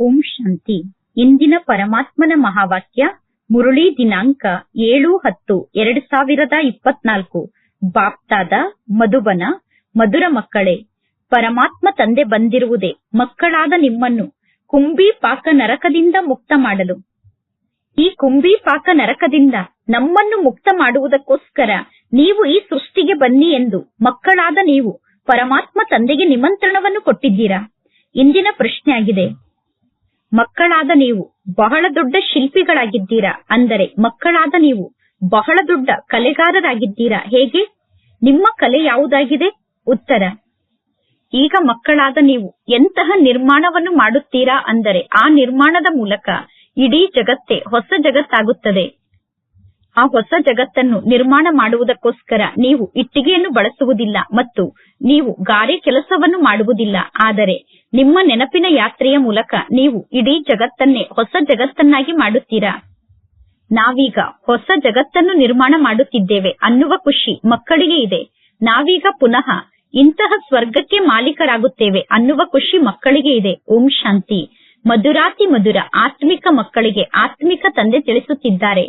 ಓಂ ಶಾಂತಿ. ಇಂದಿನ ಪರಮಾತ್ಮನ ಮಹಾವಾಕ್ಯ, ಮುರುಳಿ ದಿನಾಂಕ ಏಳು ಹತ್ತು ಎರಡು ಸಾವಿರದ ಇಪ್ಪತ್ನಾಲ್ಕು. ಬಾಪ್ತಾದ, ಮಧುಬನ, ಮಧುರ ಮಕ್ಕಳೇ, ಪರಮಾತ್ಮ ತಂದೆ ಬಂದಿರುವುದೇ ಮಕ್ಕಳಾದ ನಿಮ್ಮನ್ನು ಕುಂಬಿ ಪಾಕ ನರಕದಿಂದ ಮುಕ್ತ ಮಾಡಲು. ಈ ಕುಂಬಿ ಪಾಕ ನರಕದಿಂದ ನಮ್ಮನ್ನು ಮುಕ್ತ ಮಾಡುವುದಕ್ಕೋಸ್ಕರ ನೀವು ಈ ಸೃಷ್ಟಿಗೆ ಬನ್ನಿ ಎಂದು ಮಕ್ಕಳಾದ ನೀವು ಪರಮಾತ್ಮ ತಂದೆಗೆ ನಿಮಂತ್ರಣವನ್ನು ಕೊಟ್ಟಿದ್ದೀರಾ? ಇಂದಿನ ಪ್ರಶ್ನೆಯಾಗಿದೆ. ಮಕ್ಕಳಾದ ನೀವು ಬಹಳ ದೊಡ್ಡ ಶಿಲ್ಪಿಗಳಾಗಿದ್ದೀರಾ? ಅಂದರೆ ಮಕ್ಕಳಾದ ನೀವು ಬಹಳ ದೊಡ್ಡ ಕಲೆಗಾರರಾಗಿದ್ದೀರಾ? ಹೇಗೆ? ನಿಮ್ಮ ಕಲೆ ಯಾವುದಾಗಿದೆ? ಉತ್ತರ. ಈಗ ಮಕ್ಕಳಾದ ನೀವು ಎಂತಹ ನಿರ್ಮಾಣವನ್ನು ಮಾಡುತ್ತೀರಾ? ಅಂದರೆ ಆ ನಿರ್ಮಾಣದ ಮೂಲಕ ಇಡೀ ಜಗತ್ತೇ ಹೊಸ ಜಗತ್ತಾಗುತ್ತದೆ. ಆ ಹೊಸ ಜಗತ್ತನ್ನು ನಿರ್ಮಾಣ ಮಾಡುವುದಕ್ಕೋಸ್ಕರ ನೀವು ಇಟ್ಟಿಗೆಯನ್ನು ಬಳಸುವುದಿಲ್ಲ ಮತ್ತು ನೀವು ಗಾರೆ ಕೆಲಸವನ್ನು ಮಾಡುವುದಿಲ್ಲ. ಆದರೆ ನಿಮ್ಮ ನೆನಪಿನ ಯಾತ್ರೆಯ ಮೂಲಕ ನೀವು ಇಡೀ ಜಗತ್ತನ್ನೇ ಹೊಸ ಜಗತ್ತನ್ನಾಗಿ ಮಾಡುತ್ತೀರಾ? ನಾವೀಗ ಹೊಸ ಜಗತ್ತನ್ನು ನಿರ್ಮಾಣ ಮಾಡುತ್ತಿದ್ದೇವೆ ಅನ್ನುವ ಖುಷಿ ಮಕ್ಕಳಿಗೆ ಇದೆ. ನಾವೀಗ ಪುನಃ ಇಂತಹ ಸ್ವರ್ಗಕ್ಕೆ ಮಾಲೀಕರಾಗುತ್ತೇವೆ ಅನ್ನುವ ಖುಷಿ ಮಕ್ಕಳಿಗೆ ಇದೆ. ಓಂ ಶಾಂತಿ. ಮಧುರಾತಿ ಮಧುರ ಆತ್ಮಿಕ ಮಕ್ಕಳಿಗೆ ಆತ್ಮಿಕ ತಂದೆ ತಿಳಿಸುತ್ತಿದ್ದಾರೆ.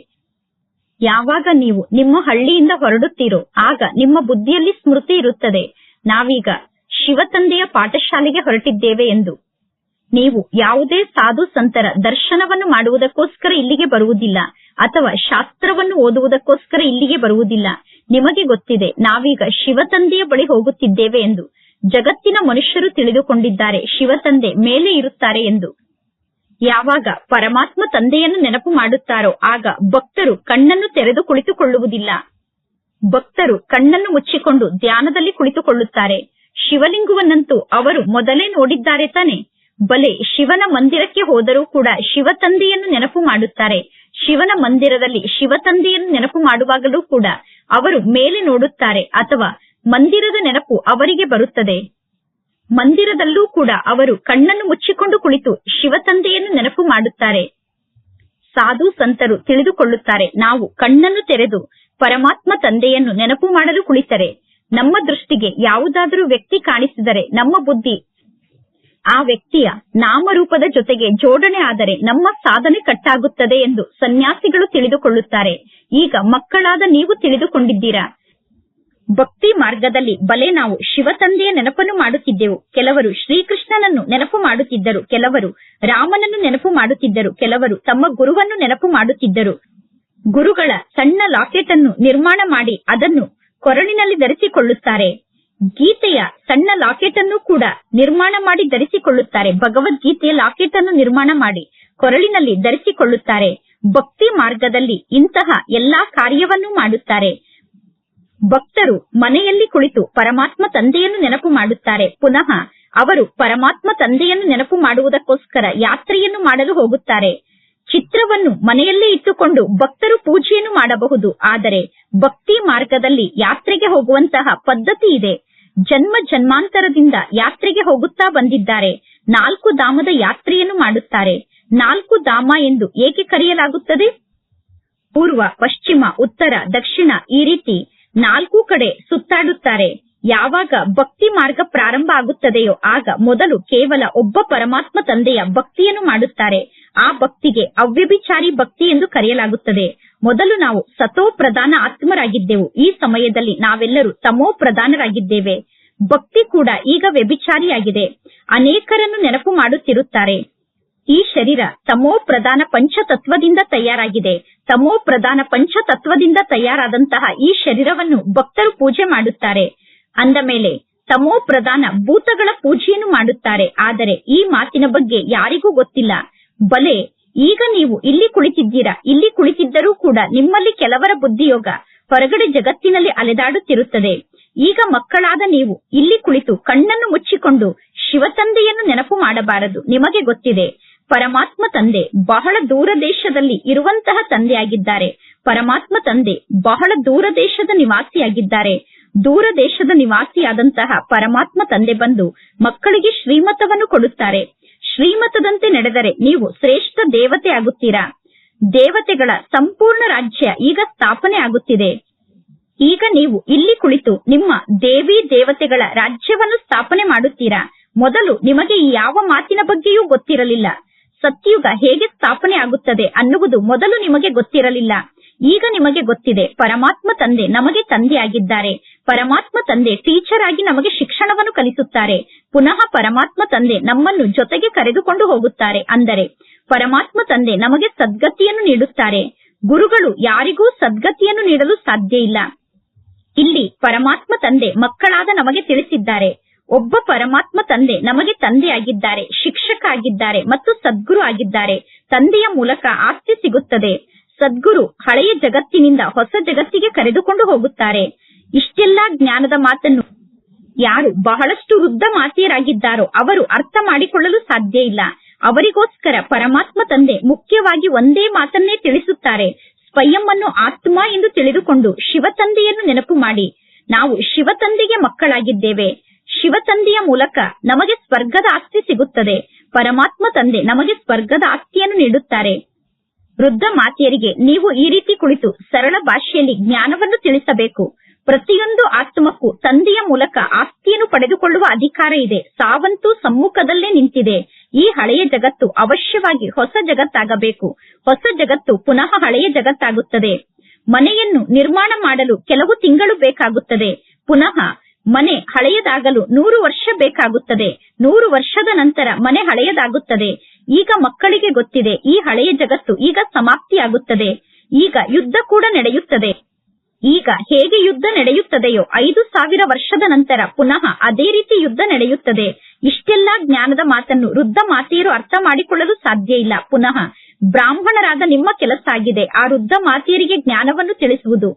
ಯಾವಾಗ ನೀವು ನಿಮ್ಮ ಹಳ್ಳಿಯಿಂದ ಹೊರಡುತ್ತೀರೋ ಆಗ ನಿಮ್ಮ ಬುದ್ಧಿಯಲ್ಲಿ ಸ್ಮೃತಿ ಇರುತ್ತದೆ. ನಾವೀಗ ಶಿವತಂದೆಯ ಪಾಠಶಾಲೆಗೆ ಹೊರಟಿದ್ದೇವೆ ಎಂದು. ನೀವು ಯಾವುದೇ ಸಾಧು ಸಂತರ ದರ್ಶನವನ್ನು ಮಾಡುವುದಕ್ಕೋಸ್ಕರ ಇಲ್ಲಿಗೆ ಬರುವುದಿಲ್ಲ ಅಥವಾ ಶಾಸ್ತ್ರವನ್ನು ಓದುವುದಕ್ಕೋಸ್ಕರ ಇಲ್ಲಿಗೆ ಬರುವುದಿಲ್ಲ. ನಿಮಗೆ ಗೊತ್ತಿದೆ, ನಾವೀಗ ಶಿವತಂದೆಯ ಬಳಿ ಹೋಗುತ್ತಿದ್ದೇವೆ ಎಂದು. ಜಗತ್ತಿನ ಮನುಷ್ಯರು ತಿಳಿದುಕೊಂಡಿದ್ದಾರೆ ಶಿವತಂದೆ ಮೇಲೆ ಇರುತ್ತಾರೆ ಎಂದು. ಯಾವಾಗ ಪರಮಾತ್ಮ ತಂದೆಯನ್ನು ನೆನಪು ಮಾಡುತ್ತಾರೋ, ಆಗ ಭಕ್ತರು ಕಣ್ಣನ್ನು ತೆರೆದು ಕುಳಿತುಕೊಳ್ಳುವುದಿಲ್ಲ. ಭಕ್ತರು ಕಣ್ಣನ್ನು ಮುಚ್ಚಿಕೊಂಡು ಧ್ಯಾನದಲ್ಲಿ ಕುಳಿತುಕೊಳ್ಳುತ್ತಾರೆ. ಶಿವಲಿಂಗುವನ್ನಂತೂ ಅವರು ಮೊದಲೇ ನೋಡಿದ್ದಾರೆ ತಾನೆ. ಬಲೆ ಶಿವನ ಮಂದಿರಕ್ಕೆ ಹೋದರೂ ಕೂಡ ಶಿವತಂದೆಯನ್ನು ನೆನಪು ಮಾಡುತ್ತಾರೆ. ಶಿವನ ಮಂದಿರದಲ್ಲಿ ಶಿವತಂದೆಯನ್ನು ನೆನಪು ಮಾಡುವಾಗಲೂ ಕೂಡ ಅವರು ಮೇಲೆ ನೋಡುತ್ತಾರೆ ಅಥವಾ ಮಂದಿರದ ನೆನಪು ಅವರಿಗೆ ಬರುತ್ತದೆ. ಮಂದಿರದಲ್ಲೂ ಕೂಡ ಅವರು ಕಣ್ಣನ್ನು ಮುಚ್ಚಿಕೊಂಡು ಕುಳಿತು ಶಿವತಂದೆಯನ್ನು ನೆನಪು ಮಾಡುತ್ತಾರೆ. ಸಾಧು ಸಂತರು ತಿಳಿದುಕೊಳ್ಳುತ್ತಾರೆ, ನಾವು ಕಣ್ಣನ್ನು ತೆರೆದು ಪರಮಾತ್ಮ ತಂದೆಯನ್ನು ನೆನಪು ಮಾಡಲು ಕುಳಿತರೆ. ನಮ್ಮ ದೃಷ್ಟಿಗೆ ಯಾವುದಾದರೂ ವ್ಯಕ್ತಿ ಕಾಣಿಸಿದರೆ ನಮ್ಮ ಬುದ್ಧಿ ಆ ವ್ಯಕ್ತಿಯ ನಾಮರೂಪದ ಜೊತೆಗೆ ಜೋಡಣೆ ಆದರೆ ನಮ್ಮ ಸಾಧನೆ ಕಟ್ಟಾಗುತ್ತದೆ ಎಂದು ಸನ್ಯಾಸಿಗಳು ತಿಳಿದುಕೊಳ್ಳುತ್ತಾರೆ. ಈಗ ಮಕ್ಕಳಾದ ನೀವು ತಿಳಿದುಕೊಂಡಿದ್ದೀರಾ? ಭಕ್ತಿ ಮಾರ್ಗದಲ್ಲಿ ಬಲೆ ನಾವು ಶಿವತಂದೆಯ ನೆನಪನ್ನು ಮಾಡುತ್ತಿದ್ದೆವು. ಕೆಲವರು ಶ್ರೀಕೃಷ್ಣನನ್ನು ನೆನಪು ಮಾಡುತ್ತಿದ್ದರು, ಕೆಲವರು ರಾಮನನ್ನು ನೆನಪು ಮಾಡುತ್ತಿದ್ದರು, ಕೆಲವರು ತಮ್ಮ ಗುರುವನ್ನು ನೆನಪು ಮಾಡುತ್ತಿದ್ದರು. ಗುರುಗಳ ಸಣ್ಣ ಲಾಕೆಟ್ ಅನ್ನು ನಿರ್ಮಾಣ ಮಾಡಿ ಅದನ್ನು ಕೊರಳಿನಲ್ಲಿ ಧರಿಸಿಕೊಳ್ಳುತ್ತಾರೆ. ಗೀತೆಯ ಸಣ್ಣ ಲಾಕೆಟ್ ಅನ್ನು ಕೂಡ ನಿರ್ಮಾಣ ಮಾಡಿ ಧರಿಸಿಕೊಳ್ಳುತ್ತಾರೆ. ಭಗವದ್ಗೀತೆಯ ಲಾಕೆಟ್ ಅನ್ನು ನಿರ್ಮಾಣ ಮಾಡಿ ಕೊರಳಿನಲ್ಲಿ ಧರಿಸಿಕೊಳ್ಳುತ್ತಾರೆ. ಭಕ್ತಿ ಮಾರ್ಗದಲ್ಲಿ ಇಂತಹ ಎಲ್ಲಾ ಕಾರ್ಯವನ್ನು ಮಾಡುತ್ತಾರೆ. ಭಕ್ತರು ಮನೆಯಲ್ಲಿ ಕುಳಿತು ಪರಮಾತ್ಮ ತಂದೆಯನ್ನು ನೆನಪು ಮಾಡುತ್ತಾರೆ. ಪುನಃ ಅವರು ಪರಮಾತ್ಮ ತಂದೆಯನ್ನು ನೆನಪು ಮಾಡುವುದಕ್ಕೋಸ್ಕರ ಯಾತ್ರೆಯನ್ನು ಮಾಡಲು ಹೋಗುತ್ತಾರೆ. ಚಿತ್ರವನ್ನು ಮನೆಯಲ್ಲೇ ಇಟ್ಟುಕೊಂಡು ಭಕ್ತರು ಪೂಜೆಯನ್ನು ಮಾಡಬಹುದು. ಆದರೆ ಭಕ್ತಿ ಮಾರ್ಗದಲ್ಲಿ ಯಾತ್ರೆಗೆ ಹೋಗುವಂತಹ ಪದ್ಧತಿ ಇದೆ. ಜನ್ಮ ಜನ್ಮಾಂತರದಿಂದ ಯಾತ್ರೆಗೆ ಹೋಗುತ್ತಾ ಬಂದಿದ್ದಾರೆ. ನಾಲ್ಕು ಧಾಮದ ಯಾತ್ರೆಯನ್ನು ಮಾಡುತ್ತಾರೆ. ನಾಲ್ಕು ಧಾಮ ಎಂದು ಏಕೆ ಕರೆಯಲಾಗುತ್ತದೆ? ಪೂರ್ವ, ಪಶ್ಚಿಮ, ಉತ್ತರ, ದಕ್ಷಿಣ ಈ ರೀತಿ ನಾಲ್ಕು ಕಡೆ ಸುತ್ತಾಡುತ್ತಾರೆ. ಯಾವಾಗ ಭಕ್ತಿ ಮಾರ್ಗ ಪ್ರಾರಂಭ ಆಗುತ್ತದೆಯೋ ಆಗ ಮೊದಲು ಕೇವಲ ಒಬ್ಬ ಪರಮಾತ್ಮ ತಂದೆಯ ಭಕ್ತಿಯನ್ನು ಮಾಡುತ್ತಾರೆ. ಆ ಭಕ್ತಿಗೆ, ಅವ್ಯಭಿಚಾರಿ ಭಕ್ತಿ ಎಂದು ಕರೆಯಲಾಗುತ್ತದೆ. ಮೊದಲು ನಾವು ಸತೋ ಪ್ರಧಾನ ಆತ್ಮರಾಗಿದ್ದೆವು. ಈ ಸಮಯದಲ್ಲಿ ನಾವೆಲ್ಲರೂ ತಮೋ ಪ್ರಧಾನರಾಗಿದ್ದೇವೆ. ಭಕ್ತಿ ಕೂಡ ಈಗ ವ್ಯಭಿಚಾರಿಯಾಗಿದೆ. ಅನೇಕರನ್ನು ನೆನಪು ಮಾಡುತ್ತಿರುತ್ತಾರೆ. ಈ ಶರೀರ ತಮೋ ಪ್ರಧಾನ ಪಂಚತತ್ವದಿಂದ ತಯಾರಾಗಿದೆ. ತಮೋ ಪ್ರಧಾನ ಪಂಚತತ್ವದಿಂದ ತಯಾರಾದಂತಹ ಈ ಶರೀರವನ್ನು ಭಕ್ತರು ಪೂಜೆ ಮಾಡುತ್ತಾರೆ. ಅಂದ ಮೇಲೆ, ತಮೋ ಪ್ರಧಾನ ಭೂತಗಳ ಪೂಜೆಯನ್ನು ಮಾಡುತ್ತಾರೆ. ಆದರೆ ಈ ಮಾತಿನ ಬಗ್ಗೆ ಯಾರಿಗೂ ಗೊತ್ತಿಲ್ಲ. ಬಲೆ, ಈಗ ನೀವು ಇಲ್ಲಿ ಕುಳಿತಿದ್ದೀರಾ? ಇಲ್ಲಿ ಕುಳಿತಿದ್ದರೂ ಕೂಡ ನಿಮ್ಮಲ್ಲಿ ಕೆಲವರ ಬುದ್ಧಿಯೋಗ ಹೊರಗಡೆ ಜಗತ್ತಿನಲ್ಲಿ ಅಲೆದಾಡುತ್ತಿರುತ್ತದೆ. ಈಗ ಮಕ್ಕಳಾದ ನೀವು ಇಲ್ಲಿ ಕುಳಿತು ಕಣ್ಣನ್ನು ಮುಚ್ಚಿಕೊಂಡು ಶಿವತಂದೆಯನ್ನು ನೆನಪು ಮಾಡಬಾರದು, ನಿಮಗೆ ಗೊತ್ತಿದೆ. ಪರಮಾತ್ಮ ತಂದೆ ಬಹಳ ದೂರ ದೇಶದಲ್ಲಿ ಇರುವಂತಹ ತಂದೆಯಾಗಿದ್ದಾರೆ. ಪರಮಾತ್ಮ ತಂದೆ ಬಹಳ ದೂರ ದೇಶದ ನಿವಾಸಿಯಾಗಿದ್ದಾರೆ. ದೂರ ದೇಶದ ನಿವಾಸಿಯಾದಂತಹ ಪರಮಾತ್ಮ ತಂದೆ ಬಂದು ಮಕ್ಕಳಿಗೆ ಶ್ರೀಮತವನ್ನು ಕೊಡುತ್ತಾರೆ. ಶ್ರೀಮತದಂತೆ ನಡೆದರೆ ನೀವು ಶ್ರೇಷ್ಠ ದೇವತೆ ಆಗುತ್ತೀರಾ? ದೇವತೆಗಳ ಸಂಪೂರ್ಣ ರಾಜ್ಯ ಈಗ ಸ್ಥಾಪನೆ ಆಗುತ್ತಿದೆ. ಈಗ ನೀವು ಇಲ್ಲಿ ಕುಳಿತು ನಿಮ್ಮ ದೇವಿ ದೇವತೆಗಳ ರಾಜ್ಯವನ್ನು ಸ್ಥಾಪನೆ ಮಾಡುತ್ತೀರಾ? ಮೊದಲು ನಿಮಗೆ ಯಾವ ಮಾತಿನ ಬಗ್ಗೆಯೂ ಗೊತ್ತಿರಲಿಲ್ಲ. ಸತ್ಯುಗ ಹೇಗೆ ಸ್ಥಾಪನೆ ಆಗುತ್ತದೆ ಅನ್ನುವುದು ಮೊದಲು ನಿಮಗೆ ಗೊತ್ತಿರಲಿಲ್ಲ. ಈಗ ನಿಮಗೆ ಗೊತ್ತಿದೆ, ಪರಮಾತ್ಮ ತಂದೆ ನಮಗೆ ತಂದೆಯಾಗಿದ್ದಾರೆ. ಪರಮಾತ್ಮ ತಂದೆ ಟೀಚರ್ ಆಗಿ ನಮಗೆ ಶಿಕ್ಷಣವನ್ನು ಕಲಿಸುತ್ತಾರೆ. ಪುನಃ ಪರಮಾತ್ಮ ತಂದೆ ನಮ್ಮನ್ನು ಜೊತೆಗೆ ಕರೆದುಕೊಂಡು ಹೋಗುತ್ತಾರೆ. ಅಂದರೆ ಪರಮಾತ್ಮ ತಂದೆ ನಮಗೆ ಸದ್ಗತಿಯನ್ನು ನೀಡುತ್ತಾರೆ. ಗುರುಗಳು ಯಾರಿಗೂ ಸದ್ಗತಿಯನ್ನು ನೀಡಲು ಸಾಧ್ಯ ಇಲ್ಲ. ಇಲ್ಲಿ ಪರಮಾತ್ಮ ತಂದೆ ಮಕ್ಕಳಾದ ನಮಗೆ ತಿಳಿಸಿದ್ದಾರೆ. ಒಬ್ಬ ಪರಮಾತ್ಮ ತಂದೆ ನಮಗೆ ತಂದೆಯಾಗಿದ್ದಾರೆ ಶಿಕ್ಷಕ ಆಗಿದ್ದಾರೆ ಮತ್ತು ಸದ್ಗುರು ಆಗಿದ್ದಾರೆ. ತಂದೆಯ ಮೂಲಕ ಆಸ್ತಿ ಸಿಗುತ್ತದೆ. ಸದ್ಗುರು ಹಳೆಯ ಜಗತ್ತಿನಿಂದ ಹೊಸ ಜಗತ್ತಿಗೆ ಕರೆದುಕೊಂಡು ಹೋಗುತ್ತಾರೆ. ಇಷ್ಟೆಲ್ಲಾ ಜ್ಞಾನದ ಮಾತನ್ನು ಯಾರು ಬಹಳಷ್ಟು ವೃದ್ಧ ಮಾತೆಯರಾಗಿದ್ದಾರೋ ಅವರು ಅರ್ಥ ಮಾಡಿಕೊಳ್ಳಲು ಸಾಧ್ಯ ಇಲ್ಲ. ಅವರಿಗೋಸ್ಕರ ಪರಮಾತ್ಮ ತಂದೆ ಮುಖ್ಯವಾಗಿ ಒಂದೇ ಮಾತನ್ನೇ ತಿಳಿಸುತ್ತಾರೆ. ಸ್ವಯಂವನ್ನು ಆತ್ಮ ಎಂದು ತಿಳಿದುಕೊಂಡು ಶಿವತಂದೆಯನ್ನು ನೆನಪು ಮಾಡಿ. ನಾವು ಶಿವತಂದೆಗೆ ಮಕ್ಕಳಾಗಿದ್ದೇವೆ. ಶಿವತಂದೆಯ ಮೂಲಕ ನಮಗೆ ಸ್ವರ್ಗದ ಆಸ್ತಿ ಸಿಗುತ್ತದೆ. ಪರಮಾತ್ಮ ತಂದೆ ನಮಗೆ ಸ್ವರ್ಗದ ಆಸ್ತಿಯನ್ನು ನೀಡುತ್ತಾರೆ. ವೃದ್ಧ ಮಾತೆಯರಿಗೆ ನೀವು ಈ ರೀತಿ ಕುಳಿತು ಸರಳ ಭಾಷೆಯಲ್ಲಿ ಜ್ಞಾನವನ್ನು ತಿಳಿಸಬೇಕು. ಪ್ರತಿಯೊಂದು ಆತ್ಮಕ್ಕೂ ತಂದೆಯ ಮೂಲಕ ಆಸ್ತಿಯನ್ನು ಪಡೆದುಕೊಳ್ಳುವ ಅಧಿಕಾರ ಇದೆ. ಸಾವಂತೂ ಸಮ್ಮುಖದಲ್ಲೇ ನಿಂತಿದೆ. ಈ ಹಳೆಯ ಜಗತ್ತು ಅವಶ್ಯವಾಗಿ ಹೊಸ ಜಗತ್ತಾಗಬೇಕು. ಹೊಸ ಜಗತ್ತು ಪುನಃ ಹಳೆಯ ಜಗತ್ತಾಗುತ್ತದೆ. ಮನೆಯನ್ನು ನಿರ್ಮಾಣ ಮಾಡಲು ಕೆಲವು ತಿಂಗಳು ಬೇಕಾಗುತ್ತದೆ. ಪುನಃ ಮನೆ ಹಳೆಯದಾಗಲು ನೂರು ವರ್ಷ ಬೇಕಾಗುತ್ತದೆ. ನೂರು ವರ್ಷದ ನಂತರ ಮನೆ ಹಳೆಯದಾಗುತ್ತದೆ. ಈಗ ಮಕ್ಕಳಿಗೆ ಗೊತ್ತಿದೆ, ಈ ಹಳೆಯ ಜಗತ್ತು ಈಗ ಸಮಾಪ್ತಿಯಾಗುತ್ತದೆ. ಈಗ ಯುದ್ಧ ಕೂಡ ನಡೆಯುತ್ತದೆ. ಈಗ ಹೇಗೆ ಯುದ್ಧ ನಡೆಯುತ್ತದೆಯೋ ಐದು ಸಾವಿರ ವರ್ಷದ ನಂತರ ಪುನಃ ಅದೇ ರೀತಿ ಯುದ್ಧ ನಡೆಯುತ್ತದೆ. ಇಷ್ಟೆಲ್ಲಾ ಜ್ಞಾನದ ಮಾತನ್ನು ವೃದ್ಧ ಮಾತೆಯರು ಅರ್ಥ ಮಾಡಿಕೊಳ್ಳಲು ಸಾಧ್ಯ ಇಲ್ಲ. ಪುನಃ ಬ್ರಾಹ್ಮಣರಾದ ನಿಮ್ಮ ಕೆಲಸ ಆಗಿದೆ. ಆ ವೃದ್ಧ ಮಾತೆಯರಿಗೆ ಜ್ಞಾನವನ್ನು ತಿಳಿಸುವುದು.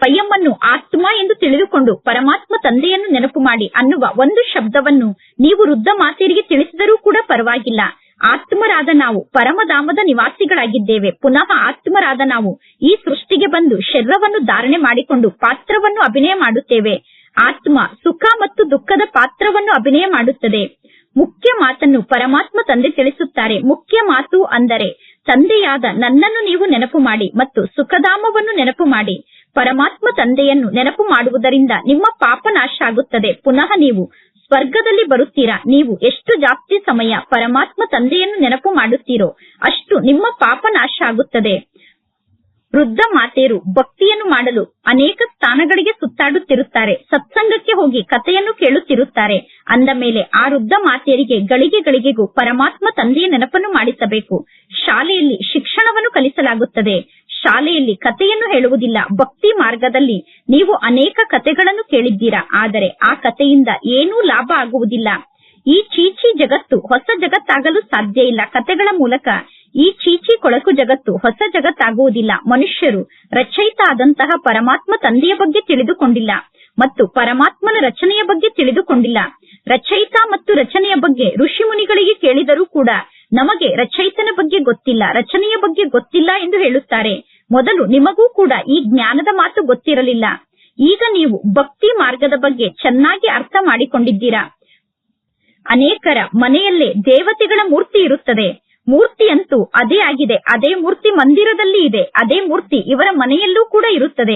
ಸ್ವಯಂವನ್ನು ಆತ್ಮ ಎಂದು ತಿಳಿದುಕೊಂಡು ಪರಮಾತ್ಮ ತಂದೆಯನ್ನು ನೆನಪು ಮಾಡಿ ಅನ್ನುವ ಒಂದು ಶಬ್ದವನ್ನು ನೀವು ವೃದ್ಧ ಮಾತೆಯರಿಗೆ ತಿಳಿಸಿದರೂ ಕೂಡ ಪರವಾಗಿಲ್ಲ. ಆತ್ಮರಾದ ನಾವು ಪರಮಧಾಮದ ನಿವಾಸಿಗಳಾಗಿದ್ದೇವೆ. ಪುನಃ ಆತ್ಮರಾದ ನಾವು, ಈ ಸೃಷ್ಟಿಗೆ ಬಂದು ಶರೀರವನ್ನು ಧಾರಣೆ ಮಾಡಿಕೊಂಡು ಪಾತ್ರವನ್ನು ಅಭಿನಯ ಮಾಡುತ್ತೇವೆ. ಆತ್ಮ ಸುಖ ಮತ್ತು ದುಃಖದ ಪಾತ್ರವನ್ನು ಅಭಿನಯ ಮಾಡುತ್ತದೆ. ಮುಖ್ಯ ಮಾತನ್ನು ಪರಮಾತ್ಮ ತಂದೆ ತಿಳಿಸುತ್ತಾರೆ. ಮುಖ್ಯ ಮಾತು ಅಂದರೆ, ತಂದೆಯಾದ ನನ್ನನ್ನು ನೀವು ನೆನಪು ಮಾಡಿ ಮತ್ತು ಸುಖಧಾಮವನ್ನು ನೆನಪು ಮಾಡಿ. ಪರಮಾತ್ಮ ತಂದೆಯನ್ನು ನೆನಪು ಮಾಡುವುದರಿಂದ ನಿಮ್ಮ ಪಾಪ ನಾಶ ಆಗುತ್ತದೆ ಪುನಃ ನೀವು ಸ್ವರ್ಗದಲ್ಲಿ ಬರುತ್ತೀರಾ? ನೀವು ಎಷ್ಟು ಜಾಸ್ತಿ ಸಮಯ ಪರಮಾತ್ಮ ತಂದೆಯನ್ನು ನೆನಪು ಮಾಡುತ್ತೀರೋ ಅಷ್ಟು ನಿಮ್ಮ ಪಾಪ ನಾಶ ಆಗುತ್ತದೆ. ವೃದ್ಧ ಮಾತೆಯರು ಭಕ್ತಿಯನ್ನು ಮಾಡಲು ಅನೇಕ ಸ್ಥಾನಗಳಿಗೆ ಸುತ್ತಾಡುತ್ತಿರುತ್ತಾರೆ. ಸತ್ಸಂಗಕ್ಕೆ ಹೋಗಿ ಕಥೆಯನ್ನು ಕೇಳುತ್ತಿರುತ್ತಾರೆ. ಅಂದ ಮೇಲೆ ಆ ವೃದ್ಧ ಮಾತೆಯರಿಗೆ ಗಳಿಗೆ ಗಳಿಗೆಗೂ ಪರಮಾತ್ಮ ತಂದೆಯ ನೆನಪನ್ನು ಮಾಡಿಸಬೇಕು. ಶಾಲೆಯಲ್ಲಿ ಶಿಕ್ಷಣವನ್ನು ಕಲಿಸಲಾಗುತ್ತದೆ. ಶಾಲೆಯಲ್ಲಿ ಕಥೆಯನ್ನು ಹೇಳುವುದಿಲ್ಲ. ಭಕ್ತಿ ಮಾರ್ಗದಲ್ಲಿ ನೀವು ಅನೇಕ ಕಥೆಗಳನ್ನು ಕೇಳಿದ್ದೀರಾ? ಆದರೆ ಆ ಕಥೆಯಿಂದ ಏನೂ ಲಾಭ ಆಗುವುದಿಲ್ಲ. ಈ ಚೀಚಿ ಜಗತ್ತು ಹೊಸ ಜಗತ್ತಾಗಲು ಸಾಧ್ಯ ಇಲ್ಲ. ಕಥೆಗಳ ಮೂಲಕ ಈ ಚೀಚಿ ಕೊಳಕು ಜಗತ್ತು ಹೊಸ ಜಗತ್ತಾಗುವುದಿಲ್ಲ. ಮನುಷ್ಯರು ರಚಯಿತ ಆದಂತಹ ಪರಮಾತ್ಮ ತಂದೆಯ ಬಗ್ಗೆ ತಿಳಿದುಕೊಂಡಿಲ್ಲ ಮತ್ತು ಪರಮಾತ್ಮನ ರಚನೆಯ ಬಗ್ಗೆ ತಿಳಿದುಕೊಂಡಿಲ್ಲ. ರಚಯಿತ ಮತ್ತು ರಚನೆಯ ಬಗ್ಗೆ ಋಷಿ ಮುನಿಗಳಿಗೆ ಕೇಳಿದರೂ ಕೂಡ ನಮಗೆ ರಚಯಿತನ ಬಗ್ಗೆ ಗೊತ್ತಿಲ್ಲ. ರಚನೆಯ ಬಗ್ಗೆ ಗೊತ್ತಿಲ್ಲ ಎಂದು ಹೇಳುತ್ತಾರೆ. ಮೊದಲು ನಿಮಗೂ ಕೂಡ ಈ ಜ್ಞಾನದ ಮಾತು ಗೊತ್ತಿರಲಿಲ್ಲ. ಈಗ ನೀವು ಭಕ್ತಿ ಮಾರ್ಗದ ಬಗ್ಗೆ ಚೆನ್ನಾಗಿ ಅರ್ಥ ಮಾಡಿಕೊಂಡಿದ್ದೀರಾ? ಅನೇಕರ ಮನೆಯಲ್ಲೇ ದೇವತೆಗಳ ಮೂರ್ತಿ ಇರುತ್ತದೆ. ಮೂರ್ತಿಯಂತೂ ಅದೇ ಆಗಿದೆ. ಅದೇ ಮೂರ್ತಿ ಮಂದಿರದಲ್ಲಿ ಇದೆ. ಅದೇ ಮೂರ್ತಿ ಇವರ ಮನೆಯಲ್ಲೂ ಕೂಡ ಇರುತ್ತದೆ.